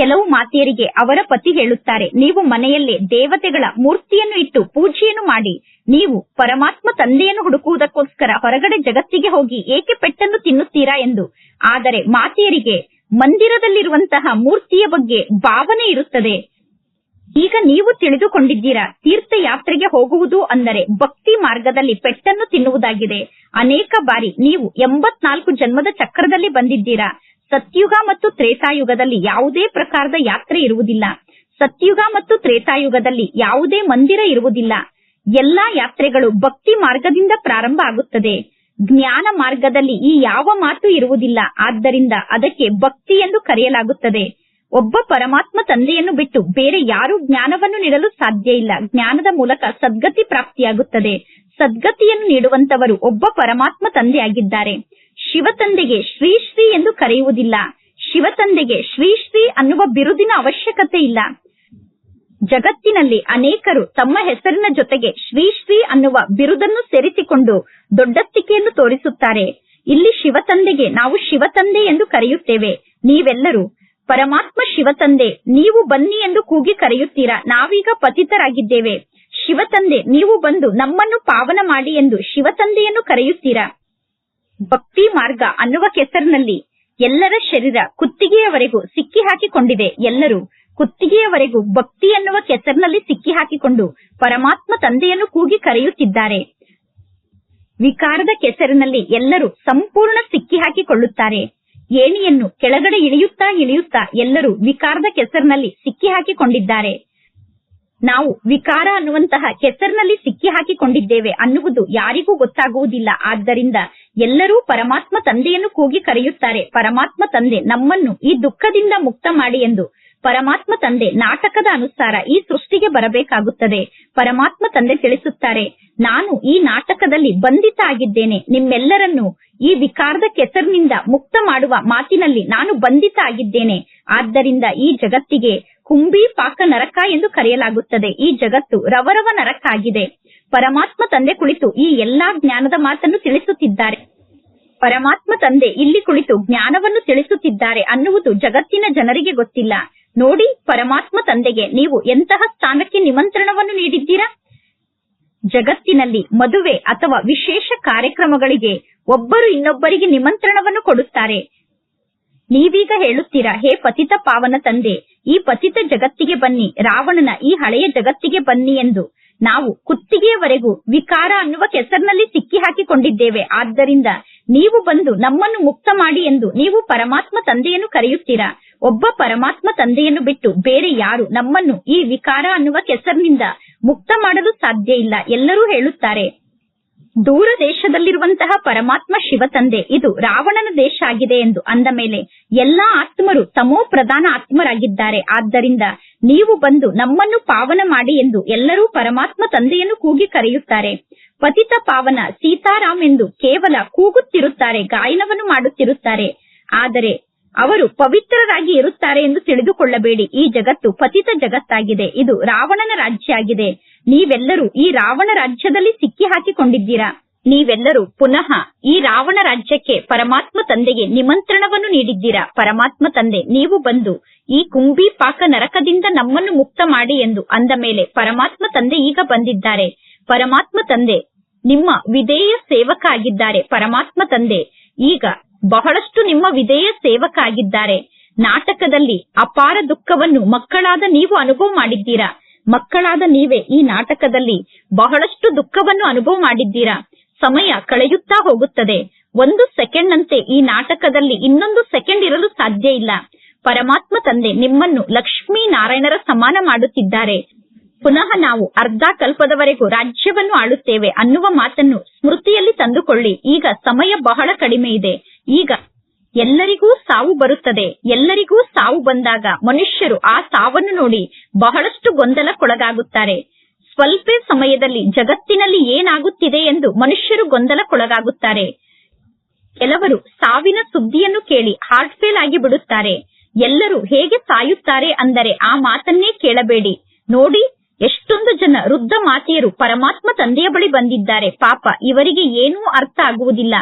ಕೆಲವು ಮಾತೆಯರಿಗೆ ಅವರ ಪತಿ ಹೇಳುತ್ತಾರೆ, ನೀವು ಮನೆಯಲ್ಲೇ ದೇವತೆಗಳ ಮೂರ್ತಿಯನ್ನು ಇಟ್ಟು ಪೂಜೆಯನ್ನು ಮಾಡಿ, ನೀವು ಪರಮಾತ್ಮ ತಂದೆಯನ್ನು ಹುಡುಕುವುದಕ್ಕೋಸ್ಕರ ಹೊರಗಡೆ ಜಗತ್ತಿಗೆ ಹೋಗಿ ಏಕೆ ಪೆಟ್ಟನ್ನು ತಿನ್ನುತ್ತೀರಾ ಎಂದು. ಆದರೆ ಮಾತೆಯರಿಗೆ ಮಂದಿರದಲ್ಲಿರುವಂತಹ ಮೂರ್ತಿಯ ಬಗ್ಗೆ ಭಾವನೆ ಇರುತ್ತದೆ. ಈಗ ನೀವು ತಿಳಿದುಕೊಂಡಿದ್ದೀರಾ, ತೀರ್ಥಯಾತ್ರೆಗೆ ಹೋಗುವುದು ಅಂದರೆ ಭಕ್ತಿ ಮಾರ್ಗದಲ್ಲಿ ಪೆಟ್ಟನ್ನು ತಿನ್ನುವುದಾಗಿದೆ. ಅನೇಕ ಬಾರಿ ನೀವು ಎಂಬತ್ನಾಲ್ಕು ಜನ್ಮದ ಚಕ್ರದಲ್ಲಿ ಬಂದಿದ್ದೀರಾ ಸತ್ಯುಗ ಮತ್ತು ತ್ರೇತಾಯುಗದಲ್ಲಿ ಯಾವುದೇ ಪ್ರಕಾರದ ಯಾತ್ರೆ ಇರುವುದಿಲ್ಲ. ಸತ್ಯುಗ ಮತ್ತು ತ್ರೇತಾಯುಗದಲ್ಲಿ ಯಾವುದೇ ಮಂದಿರ ಇರುವುದಿಲ್ಲ. ಎಲ್ಲಾ ಯಾತ್ರೆಗಳು ಭಕ್ತಿ ಮಾರ್ಗದಿಂದ ಪ್ರಾರಂಭ ಆಗುತ್ತದೆ. ಜ್ಞಾನ ಮಾರ್ಗದಲ್ಲಿ ಈ ಯಾವ ಮಾತು ಇರುವುದಿಲ್ಲ. ಆದ್ದರಿಂದ ಅದಕ್ಕೆ ಭಕ್ತಿ ಎಂದು ಕರೆಯಲಾಗುತ್ತದೆ. ಒಬ್ಬ ಪರಮಾತ್ಮ ತಂದೆಯನ್ನು ಬಿಟ್ಟು ಬೇರೆ ಯಾರೂ ಜ್ಞಾನವನ್ನು ನೀಡಲು ಸಾಧ್ಯ ಇಲ್ಲ. ಜ್ಞಾನದ ಮೂಲಕ ಸದ್ಗತಿ ಪ್ರಾಪ್ತಿಯಾಗುತ್ತದೆ. ಸದ್ಗತಿಯನ್ನು ನೀಡುವಂತವರು ಒಬ್ಬ ಪರಮಾತ್ಮ ತಂದೆಯಾಗಿದ್ದಾರೆ. ಶಿವತಂದೆಗೆ ಶ್ರೀ ಶ್ರೀ ಎಂದು ಕರೆಯುವುದಿಲ್ಲ. ಶಿವತಂದೆಗೆ ಶ್ರೀ ಶ್ರೀ ಅನ್ನುವ ಬಿರುದಿನ ಅವಶ್ಯಕತೆ ಇಲ್ಲ. ಜಗತ್ತಿನಲ್ಲಿ ಅನೇಕರು ತಮ್ಮ ಹೆಸರಿನ ಜೊತೆಗೆ ಶ್ರೀ ಶ್ರೀ ಅನ್ನುವ ಬಿರುದನ್ನು ಸೇರಿಸಿಕೊಂಡು ದೊಡ್ಡತ್ತಿಕೆಯನ್ನು ತೋರಿಸುತ್ತಾರೆ. ಇಲ್ಲಿ ಶಿವತಂದೆಗೆ ನಾವು ಶಿವತಂದೆ ಎಂದು ಕರೆಯುತ್ತೇವೆ. ನೀವೆಲ್ಲರೂ, ಪರಮಾತ್ಮ ಶಿವತಂದೆ, ನೀವು ಬನ್ನಿ ಎಂದು ಕೂಗಿ ಕರೆಯುತ್ತೀರಾ? ನಾವೀಗ ಪತಿತರಾಗಿದ್ದೇವೆ. ಶಿವತಂದೆ, ನೀವು ಬಂದು ನಮ್ಮನ್ನು ಪಾವನ ಮಾಡಿ ಎಂದು ಶಿವತಂದೆಯನ್ನು ಕರೆಯುತ್ತೀರಾ? ಭಕ್ತಿ ಮಾರ್ಗ ಅನ್ನುವ ಕೆಸರಿನಲ್ಲಿ ಎಲ್ಲರ ಶರೀರ ಕುತ್ತಿಗೆಯವರೆಗೂ ಸಿಕ್ಕಿ ಹಾಕಿಕೊಂಡಿದೆ ಎಲ್ಲರೂ. ಕುತ್ತಿಗೆಯವರೆಗೂ ಭಕ್ತಿ ಅನ್ನುವ ಕೆಸರಿನಲ್ಲಿ ಸಿಕ್ಕಿ ಹಾಕಿಕೊಂಡು ಪರಮಾತ್ಮ ತಂದೆಯನ್ನು ಕೂಗಿ ಕರೆಯುತ್ತಿದ್ದಾರೆ. ವಿಕಾರದ ಕೆಸರಿನಲ್ಲಿ ಎಲ್ಲರೂ ಸಂಪೂರ್ಣ ಸಿಕ್ಕಿ ಹಾಕಿಕೊಳ್ಳುತ್ತಾರೆ. ಏಣಿಯನ್ನು ಕೆಳಗಡೆ ಇಳಿಯುತ್ತಾ ಇಳಿಯುತ್ತಾ ಎಲ್ಲರೂ ವಿಕಾರದ ಕೆಸರಿನಲ್ಲಿ ಸಿಕ್ಕಿ ಹಾಕಿಕೊಂಡಿದ್ದಾರೆ. ನಾವು ವಿಕಾರ ಅನ್ನುವಂತಹ ಕೆಸರಿನಲ್ಲಿ ಸಿಕ್ಕಿ ಹಾಕಿಕೊಂಡಿದ್ದೇವೆ ಅನ್ನುವುದು ಯಾರಿಗೂ ಗೊತ್ತಾಗುವುದಿಲ್ಲ. ಆದ್ದರಿಂದ ಎಲ್ಲರೂ ಪರಮಾತ್ಮ ತಂದೆಯನ್ನು ಕೂಗಿ ಕರೆಯುತ್ತಾರೆ. ಪರಮಾತ್ಮ ತಂದೆ ನಮ್ಮನ್ನು ಈ ದುಃಖದಿಂದ ಮುಕ್ತ ಮಾಡಿ ಎಂದು. ಪರಮಾತ್ಮ ತಂದೆ ನಾಟಕದ ಅನುಸಾರ ಈ ಸೃಷ್ಟಿಗೆ ಬರಬೇಕಾಗುತ್ತದೆ. ಪರಮಾತ್ಮ ತಂದೆ ತಿಳಿಸುತ್ತಾರೆ, ನಾನು ಈ ನಾಟಕದಲ್ಲಿ ಬಂಧಿತ ಆಗಿದ್ದೇನೆ. ನಿಮ್ಮೆಲ್ಲರನ್ನು ಈ ವಿಕಾರದ ಕೆಸರಿನಿಂದ ಮುಕ್ತ ಮಾಡುವ ಮಾತಿನಲ್ಲಿ ನಾನು ಬಂಧಿತ ಆಗಿದ್ದೇನೆ. ಆದ್ದರಿಂದ ಈ ಜಗತ್ತಿಗೆ ಕುಂಬಿ ಪಾಕ ನರಕ ಎಂದು ಕರೆಯಲಾಗುತ್ತದೆ. ಈ ಜಗತ್ತು ರವರವ ನರಕ ಆಗಿದೆ. ಪರಮಾತ್ಮ ತಂದೆ ಕುಳಿತು ಈ ಎಲ್ಲಾ ಜ್ಞಾನದ ಮಾತನ್ನು ತಿಳಿಸುತ್ತಿದ್ದಾರೆ. ಪರಮಾತ್ಮ ತಂದೆ ಇಲ್ಲಿ ಕುಳಿತು ಜ್ಞಾನವನ್ನು ತಿಳಿಸುತ್ತಿದ್ದಾರೆ ಅನ್ನುವುದು ಜಗತ್ತಿನ ಜನರಿಗೆ ಗೊತ್ತಿಲ್ಲ. ನೋಡಿ, ಪರಮಾತ್ಮ ತಂದೆಗೆ ನೀವು ಎಂತಹ ಸ್ಥಾನಕ್ಕೆ ನಿಮಂತ್ರಣವನ್ನು ನೀಡಿದ್ದೀರಾ? ಜಗತ್ತಿನಲ್ಲಿ ಮದುವೆ ಅಥವಾ ವಿಶೇಷ ಕಾರ್ಯಕ್ರಮಗಳಿಗೆ ಒಬ್ಬರು ಇನ್ನೊಬ್ಬರಿಗೆ ನಿಮಂತ್ರಣವನ್ನು ಕೊಡುತ್ತಾರೆ. ನೀವೀಗ ಹೇಳುತ್ತೀರಾ, ಹೇ ಪತಿತ ಪಾವನ ತಂದೆ ಈ ಪತಿತ ಜಗತ್ತಿಗೆ ಬನ್ನಿ, ರಾವಣನ ಈ ಹಳೆಯ ಜಗತ್ತಿಗೆ ಬನ್ನಿ ಎಂದು ನಾವು ಕುತ್ತಿಗೆಯವರೆಗೂ ವಿಕಾರ ಅನ್ನುವ ಕೆಸರಿನಲ್ಲಿ ಸಿಕ್ಕಿ ಹಾಕಿಕೊಂಡಿದ್ದೇವೆ ಆದ್ದರಿಂದ ನೀವು ಬಂದು ನಮ್ಮನ್ನು ಮುಕ್ತ ಮಾಡಿ ಎಂದು ನೀವು ಪರಮಾತ್ಮ ತಂದೆಯನ್ನು ಕರೆಯುತ್ತೀರಾ? ಒಬ್ಬ ಪರಮಾತ್ಮ ತಂದೆಯನ್ನು ಬಿಟ್ಟು ಬೇರೆ ಯಾರು ನಮ್ಮನ್ನು ಈ ವಿಕಾರ ಅನ್ನುವ ಕೆಸರಿನಿಂದ ಮುಕ್ತ ಮಾಡಲು ಸಾಧ್ಯ ಇಲ್ಲ, ಎಲ್ಲರೂ ಹೇಳುತ್ತಾರೆ. ದೂರ ದೇಶದಲ್ಲಿರುವಂತಹ ಪರಮಾತ್ಮ ಶಿವ ತಂದೆ. ಇದು ರಾವಣನ ದೇಶ ಆಗಿದೆ ಎಂದು ಅಂದ ಮೇಲೆ ಎಲ್ಲಾ ಆತ್ಮರು ತಮೋ ಪ್ರಧಾನ ಆತ್ಮರಾಗಿದ್ದಾರೆ. ಆದ್ದರಿಂದ ನೀವು ಬಂದು ನಮ್ಮನ್ನು ಪಾವನ ಮಾಡಿ ಎಂದು ಎಲ್ಲರೂ ಪರಮಾತ್ಮ ತಂದೆಯನ್ನು ಕೂಗಿ ಕರೆಯುತ್ತಾರೆ. ಪತಿತ ಪಾವನ ಸೀತಾರಾಮ್ ಎಂದು ಕೇವಲ ಕೂಗುತ್ತಿರುತ್ತಾರೆ, ಗಾಯನವನ್ನು ಮಾಡುತ್ತಿರುತ್ತಾರೆ. ಆದರೆ ಅವರು ಪವಿತ್ರರಾಗಿ ಇರುತ್ತಾರೆ ಎಂದು ತಿಳಿದುಕೊಳ್ಳಬೇಡಿ. ಈ ಜಗತ್ತು ಪತಿತ ಜಗತ್ತಾಗಿದೆ. ಇದು ರಾವಣನ ರಾಜ್ಯ ಆಗಿದೆ ನೀವೆಲ್ಲರೂ ಈ ರಾವಣ ರಾಜ್ಯದಲ್ಲಿ ಸಿಕ್ಕಿ ಹಾಕಿಕೊಂಡಿದ್ದೀರಾ ನೀವೆಲ್ಲರೂ ಪುನಃ ಈ ರಾವಣ ರಾಜ್ಯಕ್ಕೆ ಪರಮಾತ್ಮ ತಂದೆಗೆ ನಿಮಂತ್ರಣವನ್ನು ನೀಡಿದ್ದೀರಾ? ಪರಮಾತ್ಮ ತಂದೆ, ನೀವು ಬಂದು ಈ ಕುಂಬಿ ಪಾಕ ನರಕದಿಂದ ನಮ್ಮನ್ನು ಮುಕ್ತ ಮಾಡಿ ಎಂದು ಅಂದ ಮೇಲೆ ಪರಮಾತ್ಮ ತಂದೆ ಈಗ ಬಂದಿದ್ದಾರೆ. ಪರಮಾತ್ಮ ತಂದೆ, ನಿಮ್ಮ ವಿಧೇಯ ಸೇವಕ ಆಗಿದ್ದಾರೆ. ಪರಮಾತ್ಮ ತಂದೆ, ಈಗ ಬಹಳಷ್ಟು ನಿಮ್ಮ ವಿಧೇಯ ಸೇವಕ ಆಗಿದ್ದಾರೆ ನಾಟಕದಲ್ಲಿ ಅಪಾರ ದುಃಖವನ್ನು ಮಕ್ಕಳಾದ ನೀವು ಅನುಭವ ಮಾಡಿದ್ದೀರಾ? ಮಕ್ಕಳಾದ ನೀವೇ ಈ ನಾಟಕದಲ್ಲಿ ಬಹಳಷ್ಟು ದುಃಖವನ್ನು ಅನುಭವ ಮಾಡಿದ್ದೀರಾ? ಸಮಯ ಕಳೆಯುತ್ತಾ ಹೋಗುತ್ತದೆ. ಒಂದು ಸೆಕೆಂಡ್ ನಂತೆ ಈ ನಾಟಕದಲ್ಲಿ ಇನ್ನೊಂದು ಸೆಕೆಂಡ್ ಇರಲು ಸಾಧ್ಯ ಇಲ್ಲ. ಪರಮಾತ್ಮ ತಂದೆ ನಿಮ್ಮನ್ನು ಲಕ್ಷ್ಮೀ ನಾರಾಯಣರ ಸಮಾನ ಮಾಡುತ್ತಿದ್ದಾರೆ. ಪುನಃ ನಾವು ಅರ್ಧ ಕಲ್ಪದವರೆಗೂ ರಾಜ್ಯವನ್ನು ಆಳುತ್ತೇವೆ ಅನ್ನುವ ಮಾತನ್ನು ಸ್ಮೃತಿಯಲ್ಲಿ ತಂದುಕೊಳ್ಳಿ. ಈಗ ಸಮಯ ಬಹಳ ಕಡಿಮೆ ಇದೆ. ಈಗ ಎಲ್ಲರಿಗೂ ಸಾವು ಬರುತ್ತದೆ. ಎಲ್ಲರಿಗೂ ಸಾವು ಬಂದಾಗ ಮನುಷ್ಯರು ಆ ಸಾವನ್ನು ನೋಡಿ ಬಹಳಷ್ಟು ಗೊಂದಲಕ್ಕೊಳಗಾಗುತ್ತಾರೆ. ಸ್ವಲ್ಪ ಸಮಯದಲ್ಲಿ ಜಗತ್ತಿನಲ್ಲಿ ಏನಾಗುತ್ತಿದೆ ಎಂದು ಮನುಷ್ಯರು ಗೊಂದಲಕ್ಕೊಳಗಾಗುತ್ತಾರೆ. ಕೆಲವರು ಸಾವಿನ ಸುದ್ದಿಯನ್ನು ಕೇಳಿ ಹಾರ್ಟ್ ಫೇಲ್ ಆಗಿ ಬಿಡುತ್ತಾರೆ. ಎಲ್ಲರೂ ಹೇಗೆ ಸಾಯುತ್ತಾರೆ ಅಂದರೆ ಆ ಮಾತನ್ನೇ ಕೇಳಬೇಡಿ. ನೋಡಿ ಎಷ್ಟೊಂದು ಜನ ವೃದ್ಧ ಮಾತೆಯರು ಪರಮಾತ್ಮ ತಂದೆಯ ಬಳಿ ಬಂದಿದ್ದಾರೆ. ಪಾಪ, ಇವರಿಗೆ ಏನೂ ಅರ್ಥ ಆಗುವುದಿಲ್ಲ.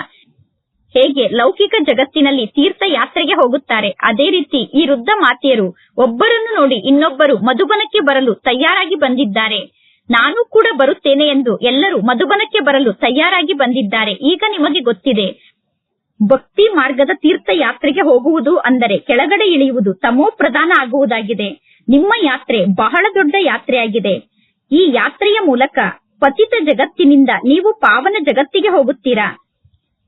ಹೇಗೆ ಲೌಕಿಕ ಜಗತ್ತಿನಲ್ಲಿ ತೀರ್ಥ ಯಾತ್ರೆಗೆ ಹೋಗುತ್ತಾರೆ. ಅದೇ ರೀತಿ ಈ ವೃದ್ಧ ಮಾತೆಯರು ಒಬ್ಬರನ್ನು ನೋಡಿ ಇನ್ನೊಬ್ಬರು ಮಧುಬನಕ್ಕೆ ಬರಲು ತಯಾರಾಗಿ ಬಂದಿದ್ದಾರೆ. ನಾನು ಕೂಡ ಬರುತ್ತೇನೆ ಎಂದು ಎಲ್ಲರೂ ಮಧುಬನಕ್ಕೆ ಬರಲು ತಯಾರಾಗಿ ಬಂದಿದ್ದಾರೆ. ಈಗ ನಿಮಗೆ ಗೊತ್ತಿದೆ. ಭಕ್ತಿ ಮಾರ್ಗದ ತೀರ್ಥ ಯಾತ್ರೆಗೆ ಹೋಗುವುದು ಅಂದರೆ ಕೆಳಗಡೆ ಇಳಿಯುವುದು ತಮೋ ಪ್ರಧಾನ ಆಗುವುದಾಗಿದೆ. ನಿಮ್ಮ ಯಾತ್ರೆ ಬಹಳ ದೊಡ್ಡ ಯಾತ್ರೆಯಾಗಿದೆ. ಈ ಯಾತ್ರೆಯ ಮೂಲಕ ಪತಿತ ಜಗತ್ತಿನಿಂದ ನೀವು ಪಾವನ ಜಗತ್ತಿಗೆ ಹೋಗುತ್ತೀರಾ?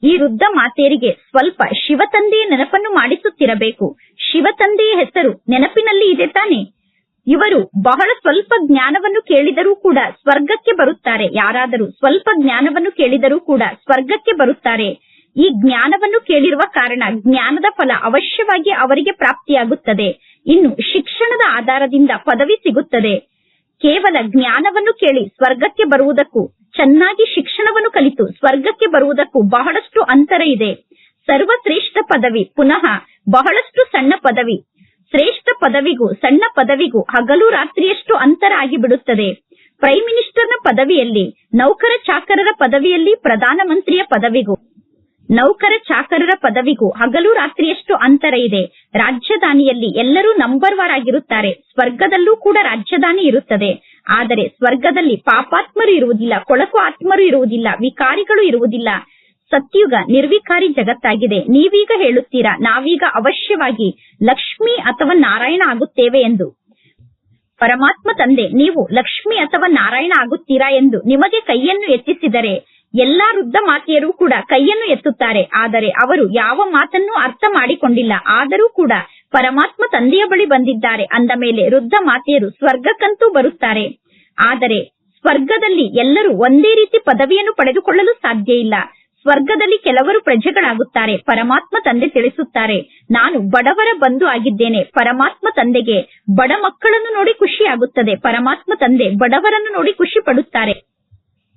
ಈ ವೃದ್ಧ ಮಾತೆಯರಿಗೆ ಸ್ವಲ್ಪ ಶಿವತಂದೆಯ ನೆನಪನ್ನು ಮಾಡಿಸುತ್ತಿರಬೇಕು. ಶಿವತಂದೆಯ ಹೆಸರು ನೆನಪಿನಲ್ಲಿ ಇದೆ ತಾನೆ? ಇವರು ಬಹಳ ಸ್ವಲ್ಪ ಜ್ಞಾನವನ್ನು ಕೇಳಿದರೂ ಕೂಡ ಸ್ವರ್ಗಕ್ಕೆ ಬರುತ್ತಾರೆ. ಯಾರಾದರೂ ಸ್ವಲ್ಪ ಜ್ಞಾನವನ್ನು ಕೇಳಿದರೂ ಕೂಡ ಸ್ವರ್ಗಕ್ಕೆ ಬರುತ್ತಾರೆ. ಈ ಜ್ಞಾನವನ್ನು ಕೇಳಿರುವ ಕಾರಣ ಜ್ಞಾನದ ಫಲ ಅವಶ್ಯವಾಗಿ ಅವರಿಗೆ ಪ್ರಾಪ್ತಿಯಾಗುತ್ತದೆ. ಇನ್ನು ಶಿಕ್ಷಣದ ಆಧಾರದಿಂದ ಪದವಿ ಸಿಗುತ್ತದೆ. ಕೇವಲ ಜ್ಞಾನವನ್ನು ಕೇಳಿ ಸ್ವರ್ಗಕ್ಕೆ ಬರುವುದಕ್ಕೂ, ಚೆನ್ನಾಗಿ ಶಿಕ್ಷಣವನ್ನು ಕಲಿತು ಸ್ವರ್ಗಕ್ಕೆ ಬರುವುದಕ್ಕೂ ಬಹಳಷ್ಟು ಅಂತರ ಇದೆ. ಸರ್ವಶ್ರೇಷ್ಠ ಪದವಿ ಪುನಃ ಬಹಳಷ್ಟು ಸಣ್ಣ ಪದವಿ. ಶ್ರೇಷ್ಠ ಪದವಿಗೂ ಸಣ್ಣ ಪದವಿಗೂ ಹಗಲು ರಾತ್ರಿಯಷ್ಟು ಅಂತರ ಆಗಿಬಿಡುತ್ತದೆ. ಪ್ರೈಮ್ ಮಿನಿಸ್ಟರ್ನ ಪದವಿಯಲ್ಲಿ, ನೌಕರ ಚಾಕರರ ಪದವಿಯಲ್ಲಿ ಪ್ರಧಾನಮಂತ್ರಿಯ ಪದವಿಗೂ ನೌಕರ ಚಾಕರರ ಪದವಿಗೂ ಹಗಲು ರಾತ್ರಿಯಷ್ಟು ಅಂತರ ಇದೆ. ರಾಜಧಾನಿಯಲ್ಲಿ ಎಲ್ಲರೂ ನಂಬರ್ ವಾರ್ ಆಗಿರುತ್ತಾರೆ. ಸ್ವರ್ಗದಲ್ಲೂ ಕೂಡ ರಾಜಧಾನಿ ಇರುತ್ತದೆ. ಆದರೆ ಸ್ವರ್ಗದಲ್ಲಿ ಪಾಪಾತ್ಮರು ಇರುವುದಿಲ್ಲ, ಕೊಳಕು ಆತ್ಮರು ಇರುವುದಿಲ್ಲ, ವಿಕಾರಿಗಳು ಇರುವುದಿಲ್ಲ. ಸತ್ಯುಗ ನಿರ್ವಿಕಾರಿ ಜಗತ್ತಾಗಿದೆ. ನೀವೀಗ ಹೇಳುತ್ತೀರಾ, ನಾವೀಗ ಅವಶ್ಯವಾಗಿ ಲಕ್ಷ್ಮಿ ಅಥವಾ ನಾರಾಯಣ ಆಗುತ್ತೇವೆ ಎಂದು? ಪರಮಾತ್ಮ ತಂದೆ, ನೀವು ಲಕ್ಷ್ಮಿ ಅಥವಾ ನಾರಾಯಣ ಆಗುತ್ತೀರಾ ಎಂದು ನಿಮಗೆ ಕೈಯನ್ನು ಎತ್ತಿಸಿದರೆ ಎಲ್ಲಾ ವೃದ್ಧ ಮಾತೆಯರು ಕೂಡ ಕೈಯನ್ನು ಎತ್ತುತ್ತಾರೆ. ಆದರೆ ಅವರು ಯಾವ ಮಾತನ್ನು ಅರ್ಥ ಮಾಡಿಕೊಂಡಿಲ್ಲ. ಆದರೂ ಕೂಡ ಪರಮಾತ್ಮ ತಂದೆಯ ಬಳಿ ಬಂದಿದ್ದಾರೆ. ಅಂದ ಮೇಲೆ ವೃದ್ಧ ಮಾತೆಯರು ಸ್ವರ್ಗಕ್ಕಂತೂ ಬರುತ್ತಾರೆ. ಆದರೆ ಸ್ವರ್ಗದಲ್ಲಿ ಎಲ್ಲರೂ ಒಂದೇ ರೀತಿ ಪದವಿಯನ್ನು ಪಡೆದುಕೊಳ್ಳಲು ಸಾಧ್ಯ ಇಲ್ಲ. ಸ್ವರ್ಗದಲ್ಲಿ ಕೆಲವರು ಪ್ರಜೆಗಳಾಗುತ್ತಾರೆ. ಪರಮಾತ್ಮ ತಂದೆ ತಿಳಿಸುತ್ತಾರೆ, ನಾನು ಬಡವರ ಬಂಧು ಆಗಿದ್ದೇನೆ. ಪರಮಾತ್ಮ ತಂದೆಗೆ ಬಡ ಮಕ್ಕಳನ್ನು ನೋಡಿ ಖುಷಿಯಾಗುತ್ತದೆ. ಪರಮಾತ್ಮ ತಂದೆ ಬಡವರನ್ನು ನೋಡಿ ಖುಷಿ ಪಡುತ್ತಾರೆ.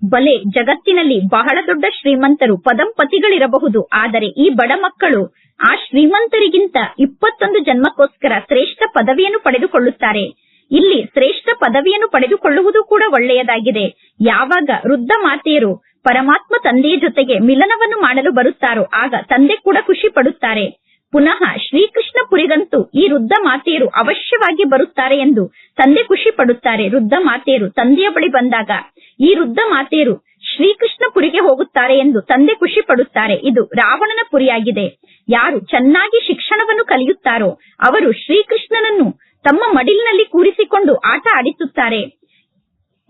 ಬಲೆ ಜಗತ್ತಿನಲ್ಲಿ ಬಹಳ ದೊಡ್ಡ ಶ್ರೀಮಂತರು, ಪದಂಪತಿಗಳಿರಬಹುದು. ಆದರೆ ಈ ಬಡ ಮಕ್ಕಳು ಆ ಶ್ರೀಮಂತರಿಗಿಂತ ಇಪ್ಪತ್ತೊಂದು ಜನ್ಮಕ್ಕೋಸ್ಕರ ಶ್ರೇಷ್ಠ ಪದವಿಯನ್ನು ಪಡೆದುಕೊಳ್ಳುತ್ತಾರೆ. ಇಲ್ಲಿ ಶ್ರೇಷ್ಠ ಪದವಿಯನ್ನು ಪಡೆದುಕೊಳ್ಳುವುದು ಕೂಡ ಒಳ್ಳೆಯದಾಗಿದೆ. ಯಾವಾಗ ವೃದ್ಧ ಮಾತೆಯರು ಪರಮಾತ್ಮ ತಂದೆಯ ಜೊತೆಗೆ ಮಿಲನವನ್ನು ಮಾಡಲು ಬರುತ್ತಾರೋ, ಆಗ ತಂದೆ ಕೂಡ ಖುಷಿ ಪಡುತ್ತಾರೆ. ಪುನಃ ಶ್ರೀಕೃಷ್ಣ ಪುರಿಗಂತೂ ಈ ವೃದ್ಧ ಮಾತೆಯರು ಅವಶ್ಯವಾಗಿ ಬರುತ್ತಾರೆ ಎಂದು ತಂದೆ ಖುಷಿ ಪಡುತ್ತಾರೆ. ವೃದ್ಧ ಮಾತೆಯರು ತಂದೆಯ ಬಳಿ ಬಂದಾಗ ಈ ವೃದ್ಧ ಮಾತೆಯರು ಶ್ರೀಕೃಷ್ಣ ಪುರಿಗೆ ಹೋಗುತ್ತಾರೆ ಎಂದು ತಂದೆ ಖುಷಿ ಪಡುತ್ತಾರೆ. ಇದು ರಾವಣನ ಪುರಿಯಾಗಿದೆ. ಯಾರು ಚೆನ್ನಾಗಿ ಶಿಕ್ಷಣವನ್ನು ಕಲಿಯುತ್ತಾರೋ ಅವರು ಶ್ರೀಕೃಷ್ಣನನ್ನು ತಮ್ಮ ಮಡಿಲಿನಲ್ಲಿ ಕೂರಿಸಿಕೊಂಡು ಆಟ ಆಡಿಸುತ್ತಾರೆ.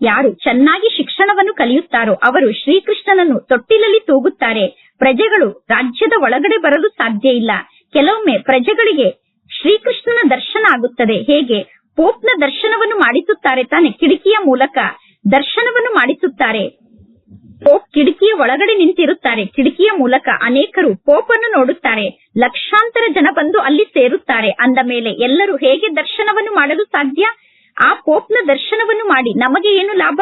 ಯಾರು ಚೆನ್ನಾಗಿ ಶಿಕ್ಷಣವನ್ನು ಕಲಿಯುತ್ತಾರೋ ಅವರು ಶ್ರೀಕೃಷ್ಣನನ್ನು ತೊಟ್ಟಿಲಲ್ಲಿ ತೂಗುತ್ತಾರೆ. ಪ್ರಜೆಗಳು ರಾಜ್ಯದ ಒಳಗಡೆ ಬರಲು ಸಾಧ್ಯ ಇಲ್ಲ. ಕೆಲವೊಮ್ಮೆ ಪ್ರಜೆಗಳಿಗೆ ಶ್ರೀಕೃಷ್ಣನ ದರ್ಶನ ಆಗುತ್ತದೆ. ಹೇಗೆ? ಪೋಪ್ನ ದರ್ಶನವನ್ನು ಮಾಡಿಸುತ್ತಾರೆ ತಾನೆ ಕಿಟಕಿಯ ಮೂಲಕ. ದರ್ಶನವನ್ನು ಮಾಡಿಸುತ್ತಾರೆ. ಪೋಪ್ ಕಿಟಕಿಯ ಒಳಗಡೆ ನಿಂತಿರುತ್ತಾರೆ. ಕಿಟಕಿಯ ಮೂಲಕ ಅನೇಕರು ಪೋಪನ್ನು ನೋಡುತ್ತಾರೆ. ಲಕ್ಷಾಂತರ ಜನ ಬಂದು ಅಲ್ಲಿ ಸೇರುತ್ತಾರೆ. ಅಂದ ಮೇಲೆ ಎಲ್ಲರೂ ಹೇಗೆ ದರ್ಶನವನ್ನು ಮಾಡಲು ಸಾಧ್ಯ? ಆ ಪೋಪ್ನ ದರ್ಶನವನ್ನು ಮಾಡಿ ನಮಗೆ ಏನು ಲಾಭ?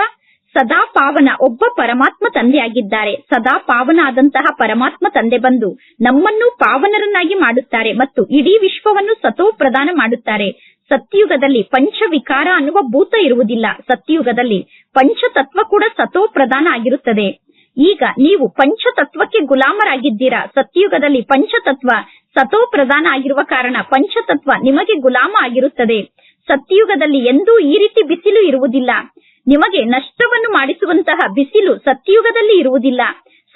ಸದಾ ಪಾವನ ಒಬ್ಬ ಪರಮಾತ್ಮ ತಂದೆಯಾಗಿದ್ದಾರೆ. ಸದಾ ಪಾವನ ಆದಂತಹ ಪರಮಾತ್ಮ ತಂದೆ ಬಂದು ನಮ್ಮನ್ನು ಪಾವನರನ್ನಾಗಿ ಮಾಡುತ್ತಾರೆ ಮತ್ತು ಇಡೀ ವಿಶ್ವವನ್ನು ಸತೋ ಪ್ರದಾನ ಮಾಡುತ್ತಾರೆ. ಸತ್ಯುಗದಲ್ಲಿ ಪಂಚವಿಕಾರ ಅನ್ನುವ ಭೂತ ಇರುವುದಿಲ್ಲ. ಸತ್ಯುಗದಲ್ಲಿ ಪಂಚತತ್ವ ಕೂಡ ಸತೋ ಪ್ರಧಾನ ಆಗಿರುತ್ತದೆ. ಈಗ ನೀವು ಪಂಚತತ್ವಕ್ಕೆ ಗುಲಾಮರಾಗಿದ್ದೀರಾ? ಸತ್ಯುಗದಲ್ಲಿ ಪಂಚತತ್ವ ಸತೋ ಪ್ರಧಾನ ಆಗಿರುವ ಕಾರಣ ಪಂಚತತ್ವ ನಿಮಗೆ ಗುಲಾಮ ಆಗಿರುತ್ತದೆ. ಸತ್ಯುಗದಲ್ಲಿ ಎಂದೂ ಈ ರೀತಿ ಬಿಸಿಲು ಇರುವುದಿಲ್ಲ. ನಿಮಗೆ ನಷ್ಟವನ್ನು ಮಾಡಿಸುವಂತಹ ಬಿಸಿಲು ಸತ್ಯಯುಗದಲ್ಲಿ ಇರುವುದಿಲ್ಲ.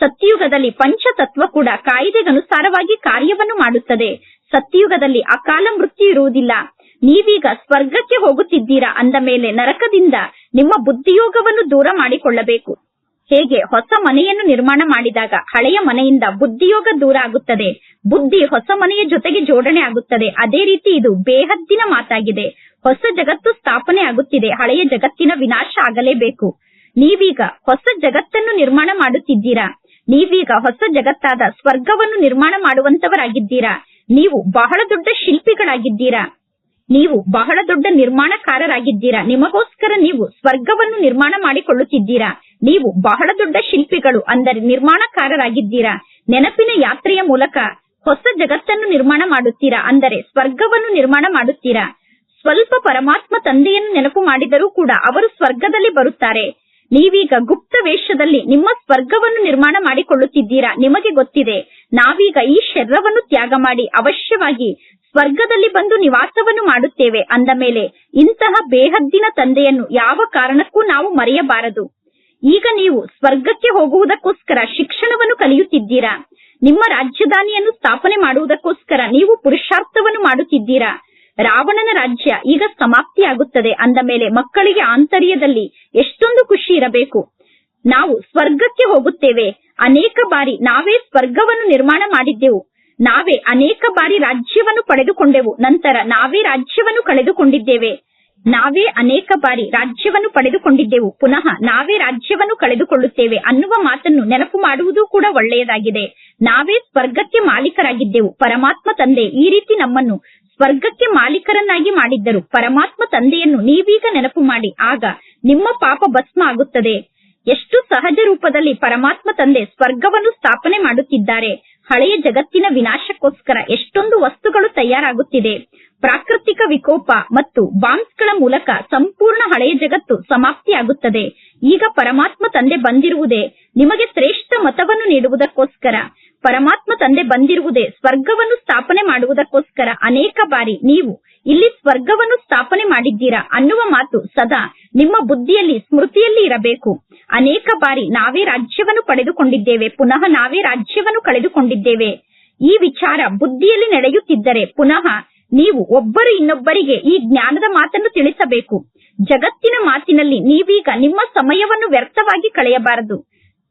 ಸತ್ಯಯುಗದಲ್ಲಿ ಪಂಚತತ್ವ ಕೂಡ ಕಾಯ್ದೆಗನುಸಾರವಾಗಿ ಕಾರ್ಯವನ್ನು ಮಾಡುತ್ತದೆ. ಸತ್ಯಯುಗದಲ್ಲಿ ಅಕಾಲ ಮೃತ್ಯು ಇರುವುದಿಲ್ಲ. ನೀವೀಗ ಸ್ವರ್ಗಕ್ಕೆ ಹೋಗುತ್ತಿದ್ದೀರಾ ಅಂದ ಮೇಲೆ ನರಕದಿಂದ ನಿಮ್ಮ ಬುದ್ಧಿಯೋಗವನ್ನು ದೂರ ಮಾಡಿಕೊಳ್ಳಬೇಕು. ಹೇಗೆ ಹೊಸ ಮನೆಯನ್ನು ನಿರ್ಮಾಣ ಮಾಡಿದಾಗ ಹಳೆಯ ಮನೆಯಿಂದ ಬುದ್ಧಿಯೋಗ ದೂರ ಆಗುತ್ತದೆ. ಬುದ್ಧಿ ಹೊಸ ಮನೆಯ ಜೊತೆಗೆ ಜೋಡಣೆ ಆಗುತ್ತದೆ. ಅದೇ ರೀತಿ ಇದು ಬೇಹದ್ದಿನ ಮಾತಾಗಿದೆ. ಹೊಸ ಜಗತ್ತು ಸ್ಥಾಪನೆ ಆಗುತ್ತಿದೆ. ಹಳೆಯ ಜಗತ್ತಿನ ವಿನಾಶ ಆಗಲೇಬೇಕು. ನೀವೀಗ ಹೊಸ ಜಗತ್ತನ್ನು ನಿರ್ಮಾಣ ಮಾಡುತ್ತಿದ್ದೀರಾ? ನೀವೀಗ ಹೊಸ ಜಗತ್ತಾದ ಸ್ವರ್ಗವನ್ನು ನಿರ್ಮಾಣ ಮಾಡುವಂತವರಾಗಿದ್ದೀರಾ? ನೀವು ಬಹಳ ದೊಡ್ಡ ಶಿಲ್ಪಿಗಳಾಗಿದ್ದೀರಾ? ನೀವು ಬಹಳ ದೊಡ್ಡ ನಿರ್ಮಾಣಕಾರರಾಗಿದ್ದೀರಾ? ನಿಮಗೋಸ್ಕರ ನೀವು ಸ್ವರ್ಗವನ್ನು ನಿರ್ಮಾಣ ಮಾಡಿಕೊಳ್ಳುತ್ತಿದ್ದೀರಾ? ನೀವು ಬಹಳ ದೊಡ್ಡ ಶಿಲ್ಪಿಗಳು, ಅಂದರೆ ನಿರ್ಮಾಣಕಾರರಾಗಿದ್ದೀರಾ? ನೆನಪಿನ ಯಾತ್ರೆಯ ಮೂಲಕ ಹೊಸ ಜಗತ್ತನ್ನು ನಿರ್ಮಾಣ ಮಾಡುತ್ತೀರಾ? ಅಂದರೆ ಸ್ವರ್ಗವನ್ನು ನಿರ್ಮಾಣ ಮಾಡುತ್ತೀರಾ? ಸ್ವಲ್ಪ ಪರಮಾತ್ಮ ತಂದೆಯನ್ನು ನೆನಪು ಮಾಡಿದರೂ ಕೂಡ ಅವರು ಸ್ವರ್ಗದಲ್ಲಿ ಬರುತ್ತಾರೆ. ನೀವೀಗ ಗುಪ್ತ ವೇಷದಲ್ಲಿ ನಿಮ್ಮ ಸ್ವರ್ಗವನ್ನು ನಿರ್ಮಾಣ ಮಾಡಿಕೊಳ್ಳುತ್ತಿದ್ದೀರಾ ನಿಮಗೆ ಗೊತ್ತಿದೆ. ನಾವೀಗ ಈ ಶರೀರವನ್ನು ತ್ಯಾಗ ಮಾಡಿ ಅವಶ್ಯವಾಗಿ ಸ್ವರ್ಗದಲ್ಲಿ ಬಂದು ನಿವಾಸವನ್ನು ಮಾಡುತ್ತೇವೆ ಅಂದ ಮೇಲೆ ಇಂತಹ ಬೇಹದ್ದಿನ ತಂದೆಯನ್ನು ಯಾವ ಕಾರಣಕ್ಕೂ ನಾವು ಮರೆಯಬಾರದು. ಈಗ ನೀವು ಸ್ವರ್ಗಕ್ಕೆ ಹೋಗುವುದಕ್ಕೋಸ್ಕರ ಶಿಕ್ಷಣವನ್ನು ಕಲಿಯುತ್ತಿದ್ದೀರಾ? ನಿಮ್ಮ ರಾಜಧಾನಿಯನ್ನು ಸ್ಥಾಪನೆ ಮಾಡುವುದಕ್ಕೋಸ್ಕರ ನೀವು ಪುರುಷಾರ್ಥವನ್ನು ಮಾಡುತ್ತಿದ್ದೀರಾ? ರಾವಣನ ರಾಜ್ಯ ಈಗ ಸಮಾಪ್ತಿಯಾಗುತ್ತದೆ. ಅಂದ ಮೇಲೆ ಮಕ್ಕಳಿಗೆ ಆಂತರ್ಯದಲ್ಲಿ ಎಷ್ಟೊಂದು ಖುಷಿ ಇರಬೇಕು. ನಾವು ಸ್ವರ್ಗಕ್ಕೆ ಹೋಗುತ್ತೇವೆ. ಅನೇಕ ಬಾರಿ ನಾವೇ ಸ್ವರ್ಗವನ್ನು ನಿರ್ಮಾಣ ಮಾಡಿದ್ದೆವು. ನಾವೇ ಅನೇಕ ಬಾರಿ ರಾಜ್ಯವನ್ನು ಪಡೆದುಕೊಂಡೆವು. ನಂತರ ನಾವೇ ರಾಜ್ಯವನ್ನು ಕಳೆದುಕೊಂಡಿದ್ದೇವೆ. ನಾವೇ ಅನೇಕ ಬಾರಿ ರಾಜ್ಯವನ್ನು ಪಡೆದುಕೊಂಡಿದ್ದೆವು. ಪುನಃ ನಾವೇ ರಾಜ್ಯವನ್ನು ಕಳೆದುಕೊಳ್ಳುತ್ತೇವೆ ಅನ್ನುವ ಮಾತನ್ನು ನೆನಪು ಮಾಡುವುದು ಕೂಡ ಒಳ್ಳೆಯದಾಗಿದೆ. ನಾವೇ ಸ್ವರ್ಗಕ್ಕೆ ಮಾಲೀಕರಾಗಿದ್ದೆವು. ಪರಮಾತ್ಮ ತಂದೆ ಈ ರೀತಿ ನಮ್ಮನ್ನು ಸ್ವರ್ಗಕ್ಕೆ ಮಾಲೀಕರನ್ನಾಗಿ ಮಾಡಿದ್ದರು. ಪರಮಾತ್ಮ ತಂದೆಯನ್ನು ನೀವೀಗ ನೆನಪು ಮಾಡಿ. ಆಗ ನಿಮ್ಮ ಪಾಪ ಭಸ್ಮ ಆಗುತ್ತದೆ. ಎಷ್ಟು ಸಹಜ ರೂಪದಲ್ಲಿ ಪರಮಾತ್ಮ ತಂದೆ ಸ್ವರ್ಗವನ್ನು ಸ್ಥಾಪನೆ ಮಾಡುತ್ತಿದ್ದಾರೆ. ಹಳೆಯ ಜಗತ್ತಿನ ವಿನಾಶಕ್ಕೋಸ್ಕರ ಎಷ್ಟೊಂದು ವಸ್ತುಗಳು ತಯಾರಾಗುತ್ತಿದೆ. ಪ್ರಾಕೃತಿಕ ವಿಕೋಪ ಮತ್ತು ಬಾಂಬ್ಸ್ಗಳ ಮೂಲಕ ಸಂಪೂರ್ಣ ಹಳೆಯ ಜಗತ್ತು ಸಮಾಪ್ತಿಯಾಗುತ್ತದೆ. ಈಗ ಪರಮಾತ್ಮ ತಂದೆ ಬಂದಿರುವುದೇ ನಿಮಗೆ ಶ್ರೇಷ್ಠ ಮತವನ್ನು ನೀಡುವುದಕ್ಕೋಸ್ಕರ. ಪರಮಾತ್ಮ ತಂದೆ ಬಂದಿರುವುದೇ ಸ್ವರ್ಗವನ್ನು ಸ್ಥಾಪನೆ ಮಾಡುವುದಕ್ಕೋಸ್ಕರ ಅನೇಕ ಬಾರಿ ನೀವು ಇಲ್ಲಿ ಸ್ವರ್ಗವನ್ನು ಸ್ಥಾಪನೆ ಮಾಡಿದ್ದೀರಾ ಅನ್ನುವ ಮಾತು ಸದಾ ನಿಮ್ಮ ಬುದ್ಧಿಯಲ್ಲಿ, ಸ್ಮೃತಿಯಲ್ಲಿ ಇರಬೇಕು. ಅನೇಕ ಬಾರಿ ನಾವೇ ರಾಜ್ಯವನ್ನು ಪಡೆದುಕೊಂಡಿದ್ದೇವೆ, ಪುನಃ ನಾವೇ ರಾಜ್ಯವನ್ನು ಕಳೆದುಕೊಂಡಿದ್ದೇವೆ. ಈ ವಿಚಾರ ಬುದ್ಧಿಯಲ್ಲಿ ನಡೆಯುತ್ತಿದ್ದರೆ ಪುನಃ ನೀವು ಒಬ್ಬರು ಇನ್ನೊಬ್ಬರಿಗೆ ಈ ಜ್ಞಾನದ ಮಾತನ್ನು ತಿಳಿಸಬೇಕು. ಜಗತ್ತಿನ ಮಾತಿನಲ್ಲಿ ನೀವೀಗ ನಿಮ್ಮ ಸಮಯವನ್ನು ವ್ಯರ್ಥವಾಗಿ ಕಳೆಯಬಾರದು.